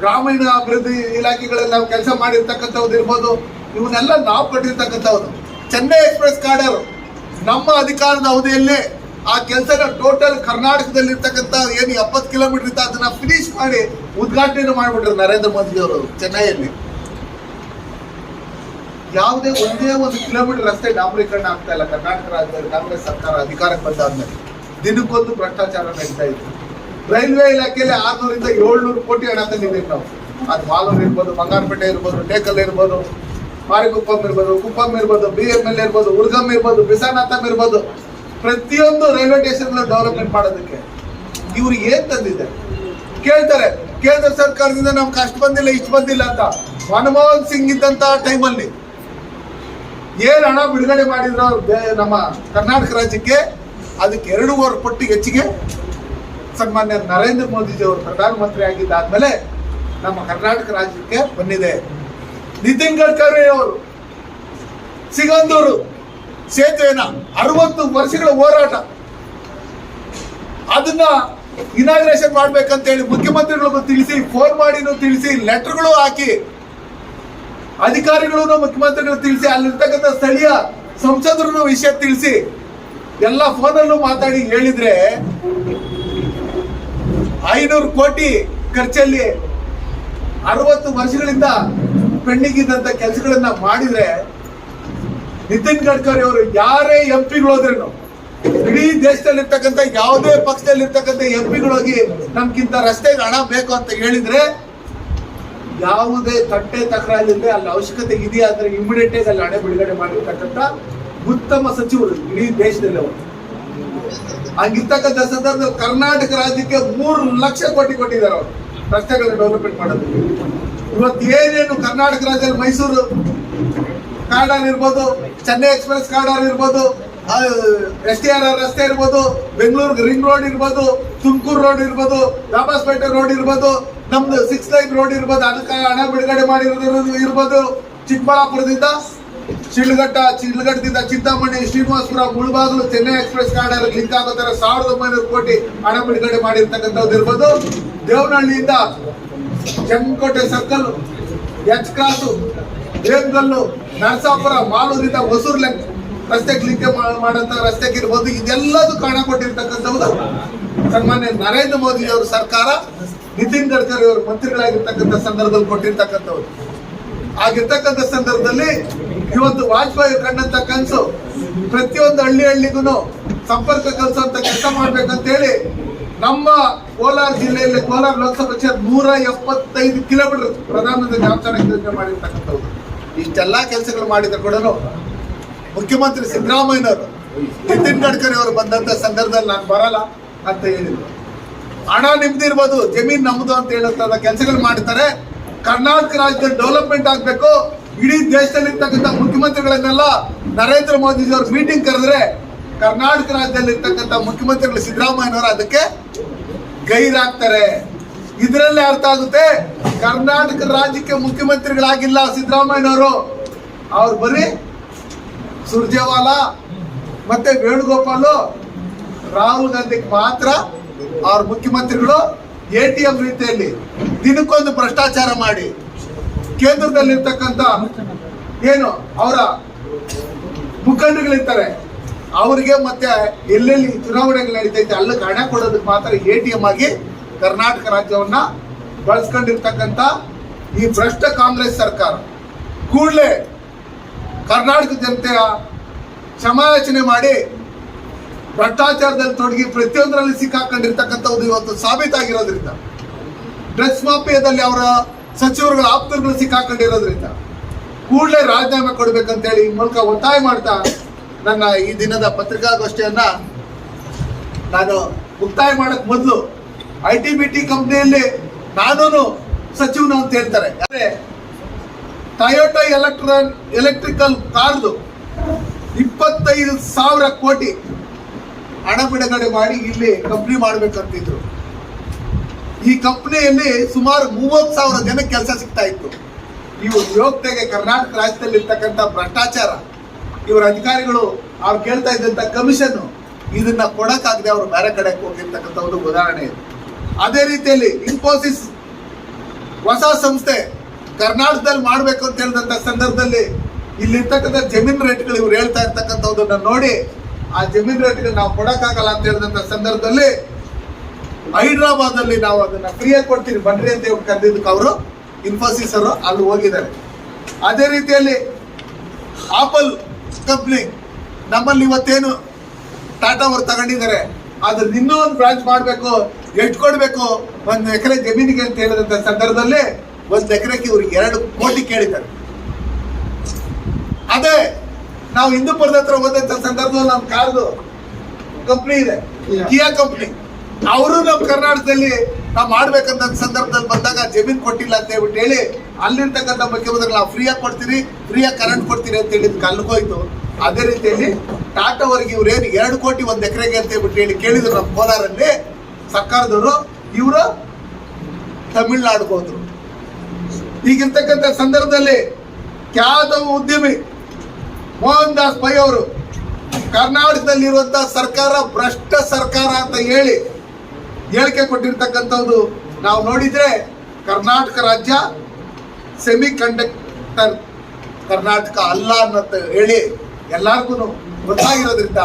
A: ಗ್ರಾಮೀಣ ಅಭಿವೃದ್ಧಿ ಇಲಾಖೆಗಳಲ್ಲಿ ನಾವು ಕೆಲಸ ಮಾಡಿರ್ತಕ್ಕಂಥವ್ದು ಇರ್ಬೋದು. ಇವನ್ನೆಲ್ಲ ನಾವು ಕೊಟ್ಟಿರ್ತಕ್ಕಂಥವ್ರು ಚೆನ್ನೈ ಎಕ್ಸ್ಪ್ರೆಸ್ ಕಾಡರು, ನಮ್ಮ ಅಧಿಕಾರದ ಅವಧಿಯಲ್ಲೇ ಆ ಕೆಲಸನ ಟೋಟಲ್ ಕರ್ನಾಟಕದಲ್ಲಿ ಇರ್ತಕ್ಕಂಥ ಏನು ಎಪ್ಪತ್ತು ಕಿಲೋಮೀಟರ್ ಇತ್ತು ಅದನ್ನ ಫಿನಿಶ್ ಮಾಡಿ ಉದ್ಘಾಟನೆ ಮಾಡಿಬಿಟ್ರು ನರೇಂದ್ರ ಮೋದಿ ಅವರು ಚೆನ್ನೈಯಲ್ಲಿ. ಯಾವುದೇ ಒಂದೇ ಒಂದು ಕಿಲೋಮೀಟರ್ ರಸ್ತೆ ಡಾಂಬರೀಕರಣ ಆಗ್ತಾ ಇಲ್ಲ. ಕರ್ನಾಟಕ ರಾಜ್ಯದಲ್ಲಿ ಕಾಂಗ್ರೆಸ್ ಸರ್ಕಾರ ಅಧಿಕಾರಕ್ಕೆ ಬಂದಾದ್ಮೇಲೆ. ದಿನಕ್ಕೊಂದು ಭ್ರಷ್ಟಾಚಾರ ನಡೀತಾ ಇತ್ತು. ರೈಲ್ವೆ ಇಲಾಖೆಯಲ್ಲಿ ಆರ್ನೂರಿಂದ ಏಳ್ನೂರು ಕೋಟಿ ಹಣ ತಂದಿದ್ದೀವಿ ನಾವು. ಅದು ಮಾಲೂರು ಇರ್ಬೋದು, ಬಂಗಾರಪೇಟೆ ಇರ್ಬೋದು, ಟೇಕಲ್ ಇರ್ಬೋದು, ಮಾರಿಗುಪ್ಪಂ ಇರ್ಬೋದು, ಕುಪ್ಪಂ ಇರ್ಬೋದು, ಬಿ ಎಂ ಎಲ್ ಇರ್ಬೋದು, ಉರ್ಗಮ್ ಇರ್ಬೋದು ಬಿಸಾನಾಥಂ ಇರ್ಬೋದು. ಪ್ರತಿಯೊಂದು ರೈಲ್ವೆ ಸ್ಟೇಷನ್ ಡೆವಲಪ್ಮೆಂಟ್ ಮಾಡೋದಕ್ಕೆ ಇವ್ರಿಗೆ ಏನ್ ತಂದಿದೆ ಕೇಳ್ತಾರೆ. ಕೇಂದ್ರ ಸರ್ಕಾರದಿಂದ ನಮ್ಗೆ ಅಷ್ಟು ಬಂದಿಲ್ಲ, ಇಷ್ಟು ಬಂದಿಲ್ಲ ಅಂತ. ಮನಮೋಹನ್ ಸಿಂಗ್ ಇದ್ದಂತ ಟೈಮಲ್ಲಿ ಏನ್ ಹಣ ಬಿಡುಗಡೆ ಮಾಡಿದ್ರು ನಮ್ಮ ಕರ್ನಾಟಕ ರಾಜ್ಯಕ್ಕೆ, ಅದಕ್ಕೆ ಎರಡೂವರೆ ಪಟ್ಟು ಹೆಚ್ಚಿಗೆ ಸನ್ಮಾನ್ಯ ನರೇಂದ್ರ ಮೋದಿಜಿ ಅವರು ಪ್ರಧಾನಮಂತ್ರಿ ಆಗಿದ್ದಾದ್ಮೇಲೆ ನಮ್ಮ ಕರ್ನಾಟಕ ರಾಜ್ಯಕ್ಕೆ ಬಂದಿದೆ. ನಿತಿನ್ ಗಡ್ಕರಿ ಅವರು ಸಿಗಂದೂರು ಸೇತುವೆನ ಅರವತ್ತು ವರ್ಷಗಳ ಹೋರಾಟ. ಅದನ್ನ ಇನಾಗ್ರೇಷನ್ ಮಾಡ್ಬೇಕಂತ ಹೇಳಿ ಮುಖ್ಯಮಂತ್ರಿಗಳಿಗೂ ತಿಳಿಸಿ ಫೋನ್ ಮಾಡಿನೂ ತಿಳಿಸಿ ಲೆಟರ್ಗಳು ಹಾಕಿ ಅಧಿಕಾರಿಗಳು ಮುಖ್ಯಮಂತ್ರಿಗಳು ತಿಳಿಸಿ, ಅಲ್ಲಿರ್ತಕ್ಕಂಥ ಸ್ಥಳೀಯ ಸಂಸದರು ವಿಷಯ ತಿಳಿಸಿ, ಎಲ್ಲ ಫೋನಲ್ಲೂ ಮಾತಾಡಿ ಹೇಳಿದ್ರೆ ಐನೂರು ಕೋಟಿ ಖರ್ಚಲ್ಲಿ ಅರವತ್ತು ವರ್ಷಗಳಿಂದ ಪೆಂಡಿಂಗ್ ಇದ್ದಂತ ಕೆಲಸಗಳನ್ನ ಮಾಡಿದ್ರೆ ನಿತಿನ್ ಗಡ್ಕರಿ ಅವರು ಯಾರೇ ಎಂ ಹೋದ್ರೇನು ಇಡೀ ದೇಶದಲ್ಲಿರ್ತಕ್ಕಂಥ ಯಾವುದೇ ಪಕ್ಷದಲ್ಲಿರ್ತಕ್ಕಂಥ ಎಂ ಹೋಗಿ ನಮ್ಗಿಂತ ರಸ್ತೆಗೆ ಹಣ ಬೇಕು ಅಂತ ಹೇಳಿದ್ರೆ ಯಾವುದೇ ತಟ್ಟೆ ತಕರಾರಿಲ್ಲದೆ ಅಲ್ಲಿ ಅವಶ್ಯಕತೆ ಇದೆಯಾ ಅಂದ್ರೆ ಇಮಿಡಿಯೇಟ್ ಆಗಿ ಅಲ್ಲಿ ಹಣ ಬಿಡುಗಡೆ ಮಾಡಿರ್ತಕ್ಕಂಥ ಉತ್ತಮ ಸಚಿವರು ಇಡೀ ದೇಶದಲ್ಲಿ ಅವರು. ಹಂಗಿರ್ತಕ್ಕಂಥ ಸಂದರ್ಭದಲ್ಲಿ ಕರ್ನಾಟಕ ರಾಜ್ಯಕ್ಕೆ ಮೂರು ಲಕ್ಷ ಕೋಟಿ ಕೊಟ್ಟಿದ್ದಾರೆ ಅವರು. ರಸ್ತೆಗಳನ್ನ ಡೆವಲಪ್ಮೆಂಟ್ ಮಾಡೋದು. ಇವತ್ತು ಏನೇನು ಕರ್ನಾಟಕ ರಾಜ್ಯದಲ್ಲಿ ಮೈಸೂರು ಕಾರಿಡಾರ್ ಇರ್ಬೋದು, ಚೆನ್ನೈ ಎಕ್ಸ್ಪ್ರೆಸ್ ಕಾರಿಡಾರ್ ಇರ್ಬೋದು ಎಸ್ ಟಿ ಆರ್ ಆರ್ ರಸ್ತೆ ಇರ್ಬೋದು ಬೆಂಗಳೂರು ರಿಂಗ್ ರೋಡ್ ಇರ್ಬೋದು, ತುಮಕೂರು ರೋಡ್ ಇರ್ಬೋದು, ರಾಬಾಸ್ಪೇಟೆ ರೋಡ್ ಇರ್ಬೋದು, ನಮ್ದು ಸಿಕ್ಸ್ ಲೈನ್ ರೋಡ್ ಇರ್ಬೋದು, ಅದಕ್ಕೆ ಹಣ ಬಿಡುಗಡೆ ಮಾಡಿರೋದು ಇರ್ಬೋದು, ಚಿಕ್ಕಬಳ್ಳಾಪುರದಿಂದ Shidlaghatta, ಶಿಡ್ಲಘಟ್ಟದಿಂದ Chintamani, Srinivaspur, Mulbagal, Chennai express corridor link ಆಗೋ ತರ ಸಾವಿರದ ಒಂಬೈನೂರು ಕೋಟಿ ಹಣ ಬಿಡುಗಡೆ ಮಾಡಿರ್ತಕ್ಕಂಥದ್ದು ಇರ್ಬೋದು. ದೇವನಹಳ್ಳಿಯಿಂದ Jankote circle H cross Devagallu Narasapura, ಮಾಲೂರಿಂದ Hosur link ರಸ್ತೆಗೆ ಲಿಂಕ್ ಮಾಡಂತ ರಸ್ತೆಗೆ ಇರ್ಬೋದು ಇದೆಲ್ಲದೂ ಕಾಣ ಕೊಟ್ಟಿರ್ತಕ್ಕಂಥದ್ದು ಸನ್ಮಾನ್ಯ ನರೇಂದ್ರ ಮೋದಿ ಅವರ ಸರ್ಕಾರ, ನಿತಿನ್ ಗಡ್ಕರಿ ಅವರು ಮಂತ್ರಿಗಳಾಗಿರ್ತಕ್ಕಂಥ ಸಂದರ್ಭದಲ್ಲಿ ಕೊಟ್ಟಿರ್ತಕ್ಕಂಥವ್ರು. ಆಗಿರ್ತಕ್ಕಂಥ ಸಂದರ್ಭದಲ್ಲಿ ಇವತ್ತು ವಾಜಪೇಯಿ ಕಂಡಂತ ಕನಸು ಪ್ರತಿಯೊಂದು ಹಳ್ಳಿ ಹಳ್ಳಿಗೂ ಸಂಪರ್ಕ ಕಲ್ಸೋಂತ ಕೆಲಸ ಮಾಡ್ಬೇಕಂತ ಹೇಳಿ ನಮ್ಮ ಕೋಲಾರ ಜಿಲ್ಲೆಯಲ್ಲಿ ಕೋಲಾರ ಲೋಕಸಭಾ ಕ್ಷೇತ್ರ ನೂರ ಎಪ್ಪತ್ತೈದು ಕಿಲೋಮೀಟರ್ ಪ್ರಧಾನಮಂತ್ರಿ ಸಡಕ್ ಯೋಜನೆ ಮಾಡಿರ್ತಕ್ಕಂಥವ್ರು. ಇಷ್ಟೆಲ್ಲ ಕೆಲಸಗಳು ಮಾಡಿದ್ರೆ ಕೂಡ ಮುಖ್ಯಮಂತ್ರಿ ಸಿದ್ದರಾಮಯ್ಯನವರು. ನಿತಿನ್ ಗಡ್ಕರಿ ಅವರು ಬಂದಂತ ಸಂದರ್ಭದಲ್ಲಿ ನಾನು ಬರಲ್ಲ ಅಂತ ಹೇಳಿದ್ರು. ಹಣ ನಿಮ್ದಿರ್ಬೋದು ಜಮೀನ್ ನಮ್ದು ಅಂತ ಹೇಳುತ್ತ ಕೆಲಸಗಳು ಮಾಡ್ತಾರೆ. ಕರ್ನಾಟಕ ರಾಜ್ಯದ ಡೆವಲಪ್ಮೆಂಟ್ ಆಗ್ಬೇಕು. ಇಡೀ ದೇಶದಲ್ಲಿ ಇರ್ತಕ್ಕಂಥ ಮುಖ್ಯಮಂತ್ರಿಗಳನ್ನೆಲ್ಲ ನರೇಂದ್ರ ಮೋದಿ ಅವರು ಮೀಟಿಂಗ್ ಕರೆದ್ರೆ ಕರ್ನಾಟಕ ರಾಜ್ಯದಲ್ಲಿ ಇರ್ತಕ್ಕಂಥ ಮುಖ್ಯಮಂತ್ರಿಗಳು ಸಿದ್ದರಾಮಯ್ಯನವರು ಅದಕ್ಕೆ ಗೈರಾಗ್ತಾರೆ. ಇದರಲ್ಲಿ ಅರ್ಥ ಆಗುತ್ತೆ ಕರ್ನಾಟಕ ರಾಜ್ಯಕ್ಕೆ ಮುಖ್ಯಮಂತ್ರಿಗಳಾಗಿಲ್ಲ ಸಿದ್ದರಾಮಯ್ಯನವರು. ಅವ್ರು ಬರೀ ಸುರ್ಜೇವಾಲಾ ಮತ್ತೆ ವೇಣುಗೋಪಾಲ್, ರಾಹುಲ್ ಗಾಂಧಿಗೆ ಮಾತ್ರ ಅವ್ರ ಮುಖ್ಯಮಂತ್ರಿಗಳು ಎ ಟಿ ಎಂ ರೀತಿಯಲ್ಲಿ ದಿನಕ್ಕೊಂದು ಭ್ರಷ್ಟಾಚಾರ ಮಾಡಿ. ಕೇಂದ್ರದಲ್ಲಿರ್ತಕ್ಕಂಥ ಏನು ಅವರ ಮುಖಂಡಗಳಿರ್ತಾರೆ, ಅವರಿಗೆ ಮತ್ತೆ ಎಲ್ಲೆಲ್ಲಿ ಚುನಾವಣೆಗಳು ನಡೀತೈತೆ ಅಲ್ಲಿಗೆ ಹಣ ಕೊಡೋದಕ್ಕೆ ಮಾತ್ರ ಎ ಟಿ ಎಂ ಆಗಿ ಕರ್ನಾಟಕ ರಾಜ್ಯವನ್ನ ಬಳಸ್ಕೊಂಡಿರ್ತಕ್ಕಂಥ ಈ ಭ್ರಷ್ಟ ಕಾಂಗ್ರೆಸ್ ಸರ್ಕಾರ. ಕೂಡಲೇ ಕರ್ನಾಟಕ ಜನತೆಯ ಕ್ಷಮಾಯಾಚನೆ ಮಾಡಿ ಭ್ರಷ್ಟಾಚಾರದಲ್ಲಿ ತೊಡಗಿ ಪ್ರತಿಯೊಂದರಲ್ಲಿ ಸಿಕ್ಕಾಕೊಂಡಿರ್ತಕ್ಕಂಥದ್ದು ಇವತ್ತು ಸಾಬೀತಾಗಿರೋದ್ರಿಂದ. ಡ್ರೆಸ್ ಮಾಫಿಯಾದಲ್ಲಿ ಅವರ ಸಚಿವರುಗಳ ಆಪ್ತರುಗಳು ಸಿಕ್ಕಾಕೊಂಡಿರೋದ್ರಿಂದ ಕೂಡಲೇ ರಾಜೀನಾಮೆ ಕೊಡ್ಬೇಕಂತೇಳಿ ಈ ಮೂಲಕ ಒತ್ತಾಯ ಮಾಡ್ತಾ ನನ್ನ ಈ ದಿನದ ಪತ್ರಿಕಾಗೋಷ್ಠಿಯನ್ನ ನಾನು ಮುಕ್ತಾಯ ಮಾಡಕ್ ಮೊದಲು ಐ ಟಿ ಬಿ ಟಿ ಕಂಪ್ನಿಯಲ್ಲಿ ನಾನು ಸಚಿವನು ಅಂತ ಹೇಳ್ತಾರೆ. ಅಂದ್ರೆ ಟಯೋಟಾ ಎಲೆಕ್ಟ್ರಾನ್ ಎಲೆಕ್ಟ್ರಿಕಲ್ ಕಾರ್ದು ಇಪ್ಪತ್ತೈದು ಸಾವಿರ ಕೋಟಿ ಹಣ ಬಿಡುಗಡೆ ಮಾಡಿ ಇಲ್ಲಿ ಕಂಪ್ನಿ ಮಾಡ್ಬೇಕಂತಿದ್ರು. ಈ ಕಂಪ್ನಿಯಲ್ಲಿ ಸುಮಾರು ಮೂವತ್ತು ಸಾವಿರ ಜನ ಕೆಲಸ ಸಿಗ್ತಾ ಇತ್ತು. ಇವು ಯೋಗ್ಯತೆಗೆ ಕರ್ನಾಟಕ ರಾಜ್ಯದಲ್ಲಿ ಇರ್ತಕ್ಕಂಥ ಭ್ರಷ್ಟಾಚಾರ, ಇವರ ಅಧಿಕಾರಿಗಳು ಅವ್ರು ಕೇಳ್ತಾ ಇದ್ದಂತ ಕಮಿಷನ್ ಇದನ್ನ ಕೊಡಕ್ಕಾಗದೆ ಅವರು ಬೇರೆ ಕಡೆ ಹೋಗಿರ್ತಕ್ಕಂಥ ಒಂದು ಉದಾಹರಣೆ ಇದೆ. ಅದೇ ರೀತಿಯಲ್ಲಿ ಇನ್ಫೋಸಿಸ್ ಹೊಸ ಸಂಸ್ಥೆ ಕರ್ನಾಟಕದಲ್ಲಿ ಮಾಡಬೇಕು ಅಂತ ಹೇಳಿದಂತ ಸಂದರ್ಭದಲ್ಲಿ ಇಲ್ಲಿರ್ತಕ್ಕಂಥ ಜಮೀನ್ ರೇಟ್ಗಳು ಇವ್ರು ಹೇಳ್ತಾ ಇರ್ತಕ್ಕಂಥದ್ದನ್ನ ನೋಡಿ ಆ ಜಮೀನ್ ರೇಟ್ಗಳು ನಾವು ಕೊಡಕ್ಕಾಗಲ್ಲ ಅಂತ ಹೇಳಿದಂತ ಸಂದರ್ಭದಲ್ಲಿ ಹೈದ್ರಾಬಾದ್ ಅಲ್ಲಿ ನಾವು ಅದನ್ನ ಫ್ರೀಯಾಗಿ ಕೊಡ್ತೀವಿ. ಬನ್ರಿ ಅಂತ ಕರೆದಿದ್ದಕ್ಕೆ ಅವರು ಇನ್ಫೋಸಿಸ್ ಅವರು ಅಲ್ಲಿ ಹೋಗಿದ್ದಾರೆ. ಅದೇ ರೀತಿಯಲ್ಲಿ ಆಪಲ್ ಕಂಪ್ನಿ ನಮ್ಮಲ್ಲಿ ಇವತ್ತೇನು ಟಾಟಾ ಅವರು ತಗೊಂಡಿದ್ದಾರೆ ಅದ್ರ ಇನ್ನೂ ಒಂದು ಬ್ರಾಂಚ್ ಮಾಡಬೇಕು ಎಷ್ಟು ಕೊಡಬೇಕು, ಒಂದು ಎಕರೆ ಜಮೀನಿಗೆ ಅಂತ ಹೇಳಿದಂತ ಸಂದರ್ಭದಲ್ಲಿ ಒಂದು ಎಕರೆಗೆ ಇವ್ರಿಗೆ ಎರಡು ಕೋಟಿ ಕೇಳಿದ್ದಾರೆ. ಅದೇ, ನಾವು ಹಿಂದೂಪುರದ ಹತ್ರ ಹೋದಂತ ಸಂದರ್ಭದಲ್ಲಿ ನಮ್ಮ ಕಾರ್ದು ಕಂಪ್ನಿ ಇದೆ ಕಿಯಾ ಕಂಪ್ನಿ ಅವರು ನಮ್ಮ ಕರ್ನಾಟಕದಲ್ಲಿ ನಾವು ಮಾಡ್ಬೇಕಂತ ಸಂದರ್ಭದಲ್ಲಿ ಬಂದಾಗ ಜಮೀನ್ ಕೊಟ್ಟಿಲ್ಲ ಅಂತ ಹೇಳ್ಬಿಟ್ಟು ಹೇಳಿ, ಅಲ್ಲಿರ್ತಕ್ಕಂಥ ಮುಖ್ಯಮಂತ್ರಿಗಳು ನಾವು ಫ್ರೀಯಾಗಿ ಕೊಡ್ತೀರಿ ಫ್ರೀಯಾಗಿ ಕರೆಂಟ್ ಕೊಡ್ತೀರಿ ಅಂತ ಹೇಳಿದ್ ಕಲ್ಕೋಯ್ತು ಅದೇ ರೀತಿಯಲ್ಲಿ ಟಾಟಾ ಅವರಿಗೆ ಇವ್ರೇನು ಎರಡು ಕೋಟಿ ಒಂದು ಎಕರೆಗೆ ಅಂತ ಹೇಳ್ಬಿಟ್ಟು ಹೇಳಿ ಕೇಳಿದ್ರು ನಮ್ಮ ಕೋಲಾರಲ್ಲಿ ಸರ್ಕಾರದವರು, ಇವರು ತಮಿಳ್ನಾಡಿಗೆ ಹೋದ್ರು. ಈಗಿರ್ತಕ್ಕಂಥ ಸಂದರ್ಭದಲ್ಲಿ ಖ್ಯಾತ ಉದ್ಯಮಿ ಮೋಹನ್ ದಾಸ್ ಪೈ ಅವರು ಕರ್ನಾಟಕದಲ್ಲಿರುವಂತಹ ಸರ್ಕಾರ ಭ್ರಷ್ಟ ಸರ್ಕಾರ ಅಂತ ಹೇಳಿ ಹೇಳಿಕೆ ಕೊಟ್ಟಿರ್ತಕ್ಕಂಥದ್ದು ನಾವು ನೋಡಿದ್ರೆ ಕರ್ನಾಟಕ ರಾಜ್ಯ ಸೆಮಿ ಕಂಡಕ್ಟರ್ ಕರ್ನಾಟಕ ಅಲ್ಲ ಅನ್ನೋದು ಹೇಳಿ ಎಲ್ಲರಿಗೂ ಗೊತ್ತಾಗಿರೋದ್ರಿಂದ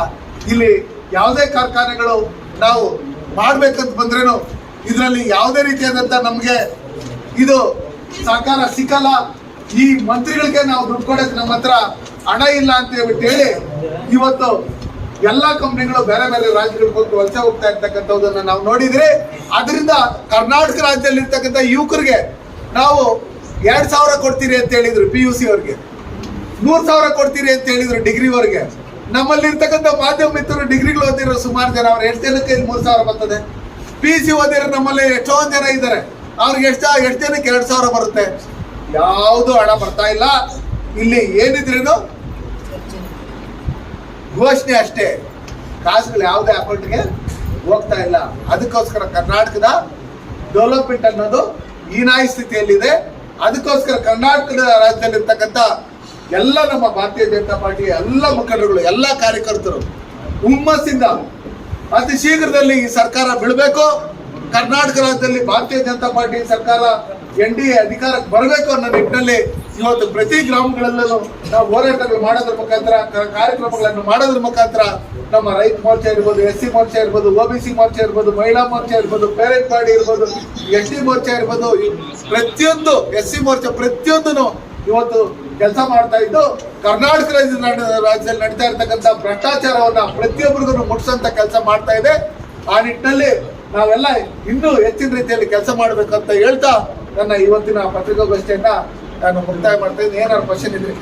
A: ಇಲ್ಲಿ ಯಾವುದೇ ಕಾರ್ಖಾನೆಗಳು ನಾವು ಮಾಡ್ಬೇಕಂತ ಬಂದ್ರೇನು ಇದರಲ್ಲಿ ಯಾವುದೇ ರೀತಿಯಾದಂಥ ನಮಗೆ ಇದು ಸಹಕಾರ ಸಿಕ್ಕಲ್ಲ. ಈ ಮಂತ್ರಿಗಳಿಗೆ ನಾವು ದುಡ್ಡು ಕೊಡಕ್ಕೆ ನಮ್ಮ ಹತ್ರ ಹಣ ಇಲ್ಲ ಅಂತ ಹೇಳ್ಬಿಟ್ಟು ಹೇಳಿ ಇವತ್ತು ಎಲ್ಲಾ ಕಂಪ್ನಿಗಳು ಬೇರೆ ಬೇರೆ ರಾಜ್ಯಗಳಿಗೆ ಹೋಗಿ ವಲಸೆ ಹೋಗ್ತಾ ಇರ್ತಕ್ಕಂಥದ್ದನ್ನ ನಾವು ನೋಡಿದ್ರೆ ಅದರಿಂದ ಕರ್ನಾಟಕ ರಾಜ್ಯದಲ್ಲಿ ಇರ್ತಕ್ಕಂಥ ಯುವಕರಿಗೆ ನಾವು ಎರಡ್ ಸಾವಿರ ಕೊಡ್ತೀರಿ ಅಂತ ಹೇಳಿದ್ರು ಪಿ ಯು ಸಿ ಅವ್ರಿಗೆ. ಮೂರ್ ಸಾವಿರ ಕೊಡ್ತೀರಿ ಅಂತ ಹೇಳಿದ್ರು ಡಿಗ್ರಿವರೆಗೆ ನಮ್ಮಲ್ಲಿ ಇರ್ತಕ್ಕಂಥ ಮಾಧ್ಯಮ ಮಿತ್ರರು ಡಿಗ್ರಿಗಳು ಓದಿರೋ ಸುಮಾರು ಜನ, ಅವ್ರು ಎಷ್ಟು ಜನಕ್ಕೆ ಮೂರು ಸಾವಿರ ಬರ್ತದೆ? ಪಿ ಸಿ ಓದಿರೋ ನಮ್ಮಲ್ಲಿ ಎಷ್ಟೊಂದು ಜನ ಇದ್ದಾರೆ. ಅವ್ರಿಗೆ ಎಷ್ಟು ಎಷ್ಟು ಜನಕ್ಕೆ ಎರಡು ಸಾವಿರ ಬರುತ್ತೆ? ಯಾವುದು ಹಣ ಬರ್ತಾ ಇಲ್ಲ. ಇಲ್ಲಿ ಏನಿದ್ರೇನು ಘೋಷಣೆ ಅಷ್ಟೇ. ಕಾಸುಗಳು ಯಾವುದೇ ಅಕೌಂಟ್ಗೆ ಹೋಗ್ತಾ ಇಲ್ಲ. ಅದಕ್ಕೋಸ್ಕರ ಕರ್ನಾಟಕದ ಡೆವಲಪ್ಮೆಂಟ್ ಅನ್ನೋದು ಹೀನಾಯಿ ಸ್ಥಿತಿಯಲ್ಲಿದೆ. ಅದಕ್ಕೋಸ್ಕರ ಕರ್ನಾಟಕದ ರಾಜ್ಯದಲ್ಲಿರ್ತಕ್ಕಂಥ ಎಲ್ಲ ನಮ್ಮ ಭಾರತೀಯ ಜನತಾ ಪಾರ್ಟಿ, ಎಲ್ಲ ಮುಖಂಡರುಗಳು, ಎಲ್ಲ ಕಾರ್ಯಕರ್ತರು ಹುಮ್ಮಸ್ಸಿಂದ ಅತಿ ಶೀಘ್ರದಲ್ಲಿ ಈ ಸರ್ಕಾರ ಬೀಳಬೇಕು ಕರ್ನಾಟಕ ರಾಜ್ಯದಲ್ಲಿ ಭಾರತೀಯ ಜನತಾ ಪಾರ್ಟಿ ಸರ್ಕಾರ ಎನ್ ಡಿ ಎ ಅಧಿಕಾರಕ್ಕೆ ಬರಬೇಕು ಅನ್ನೋ ನಿಟ್ಟಿನಲ್ಲಿ ಇವತ್ತು ಪ್ರತಿ ಗ್ರಾಮಗಳಲ್ಲೂ ನಾವು ಹೋರಾಟಗಳು ಮಾಡೋದ್ರ ಮುಖಾಂತರ ಕಾರ್ಯಕ್ರಮಗಳನ್ನು ಮಾಡೋದ್ರ ಮುಖಾಂತರ ನಮ್ಮ ರೈತ ಮೋರ್ಚಾ ಇರ್ಬೋದು, ಎಸ್ ಸಿ ಮೋರ್ಚಾ ಇರ್ಬೋದು ಒ ಬಿ ಸಿ ಮೋರ್ಚಾ ಇರ್ಬೋದು, ಮಹಿಳಾ ಮೋರ್ಚಾ ಇರ್ಬೋದು, ಪೇರೆಂಟ್ ಪಾರ್ಟಿ ಇರ್ಬೋದು ಎಸ್ ಟಿ ಮೋರ್ಚಾ ಇರ್ಬೋದು ಪ್ರತಿಯೊಂದು ಎಸ್ ಸಿ ಮೋರ್ಚಾ ಪ್ರತಿಯೊಂದನ್ನು ಇವತ್ತು ಕೆಲಸ ಮಾಡ್ತಾ ಇದ್ದು ಕರ್ನಾಟಕ ರಾಜ್ಯದಲ್ಲಿ ನಡೀತಾ ಇರ್ತಕ್ಕಂಥ ಭ್ರಷ್ಟಾಚಾರವನ್ನು ಪ್ರತಿಯೊಬ್ಬರಿಗೂ ಮುಟ್ಸಂತ ಕೆಲಸ ಮಾಡ್ತಾ ಇದೆ. ಆ ನಿಟ್ಟಿನಲ್ಲಿ ನಾವೆಲ್ಲ ಇನ್ನೂ ಹೆಚ್ಚಿನ ರೀತಿಯಲ್ಲಿ ಕೆಲಸ ಮಾಡಬೇಕಂತ ಹೇಳ್ತಾ ನನ್ನ ಇವತ್ತಿನ ಪತ್ರಿಕಾಗೋಷ್ಠಿಯನ್ನ ನಾನು ಮುಕ್ತಾಯ ಮಾಡ್ತಾ ಇದ್ದೀನಿ ಏನಾದ್ರು ಕ್ವಶನ್ ಇದ್ರೆ.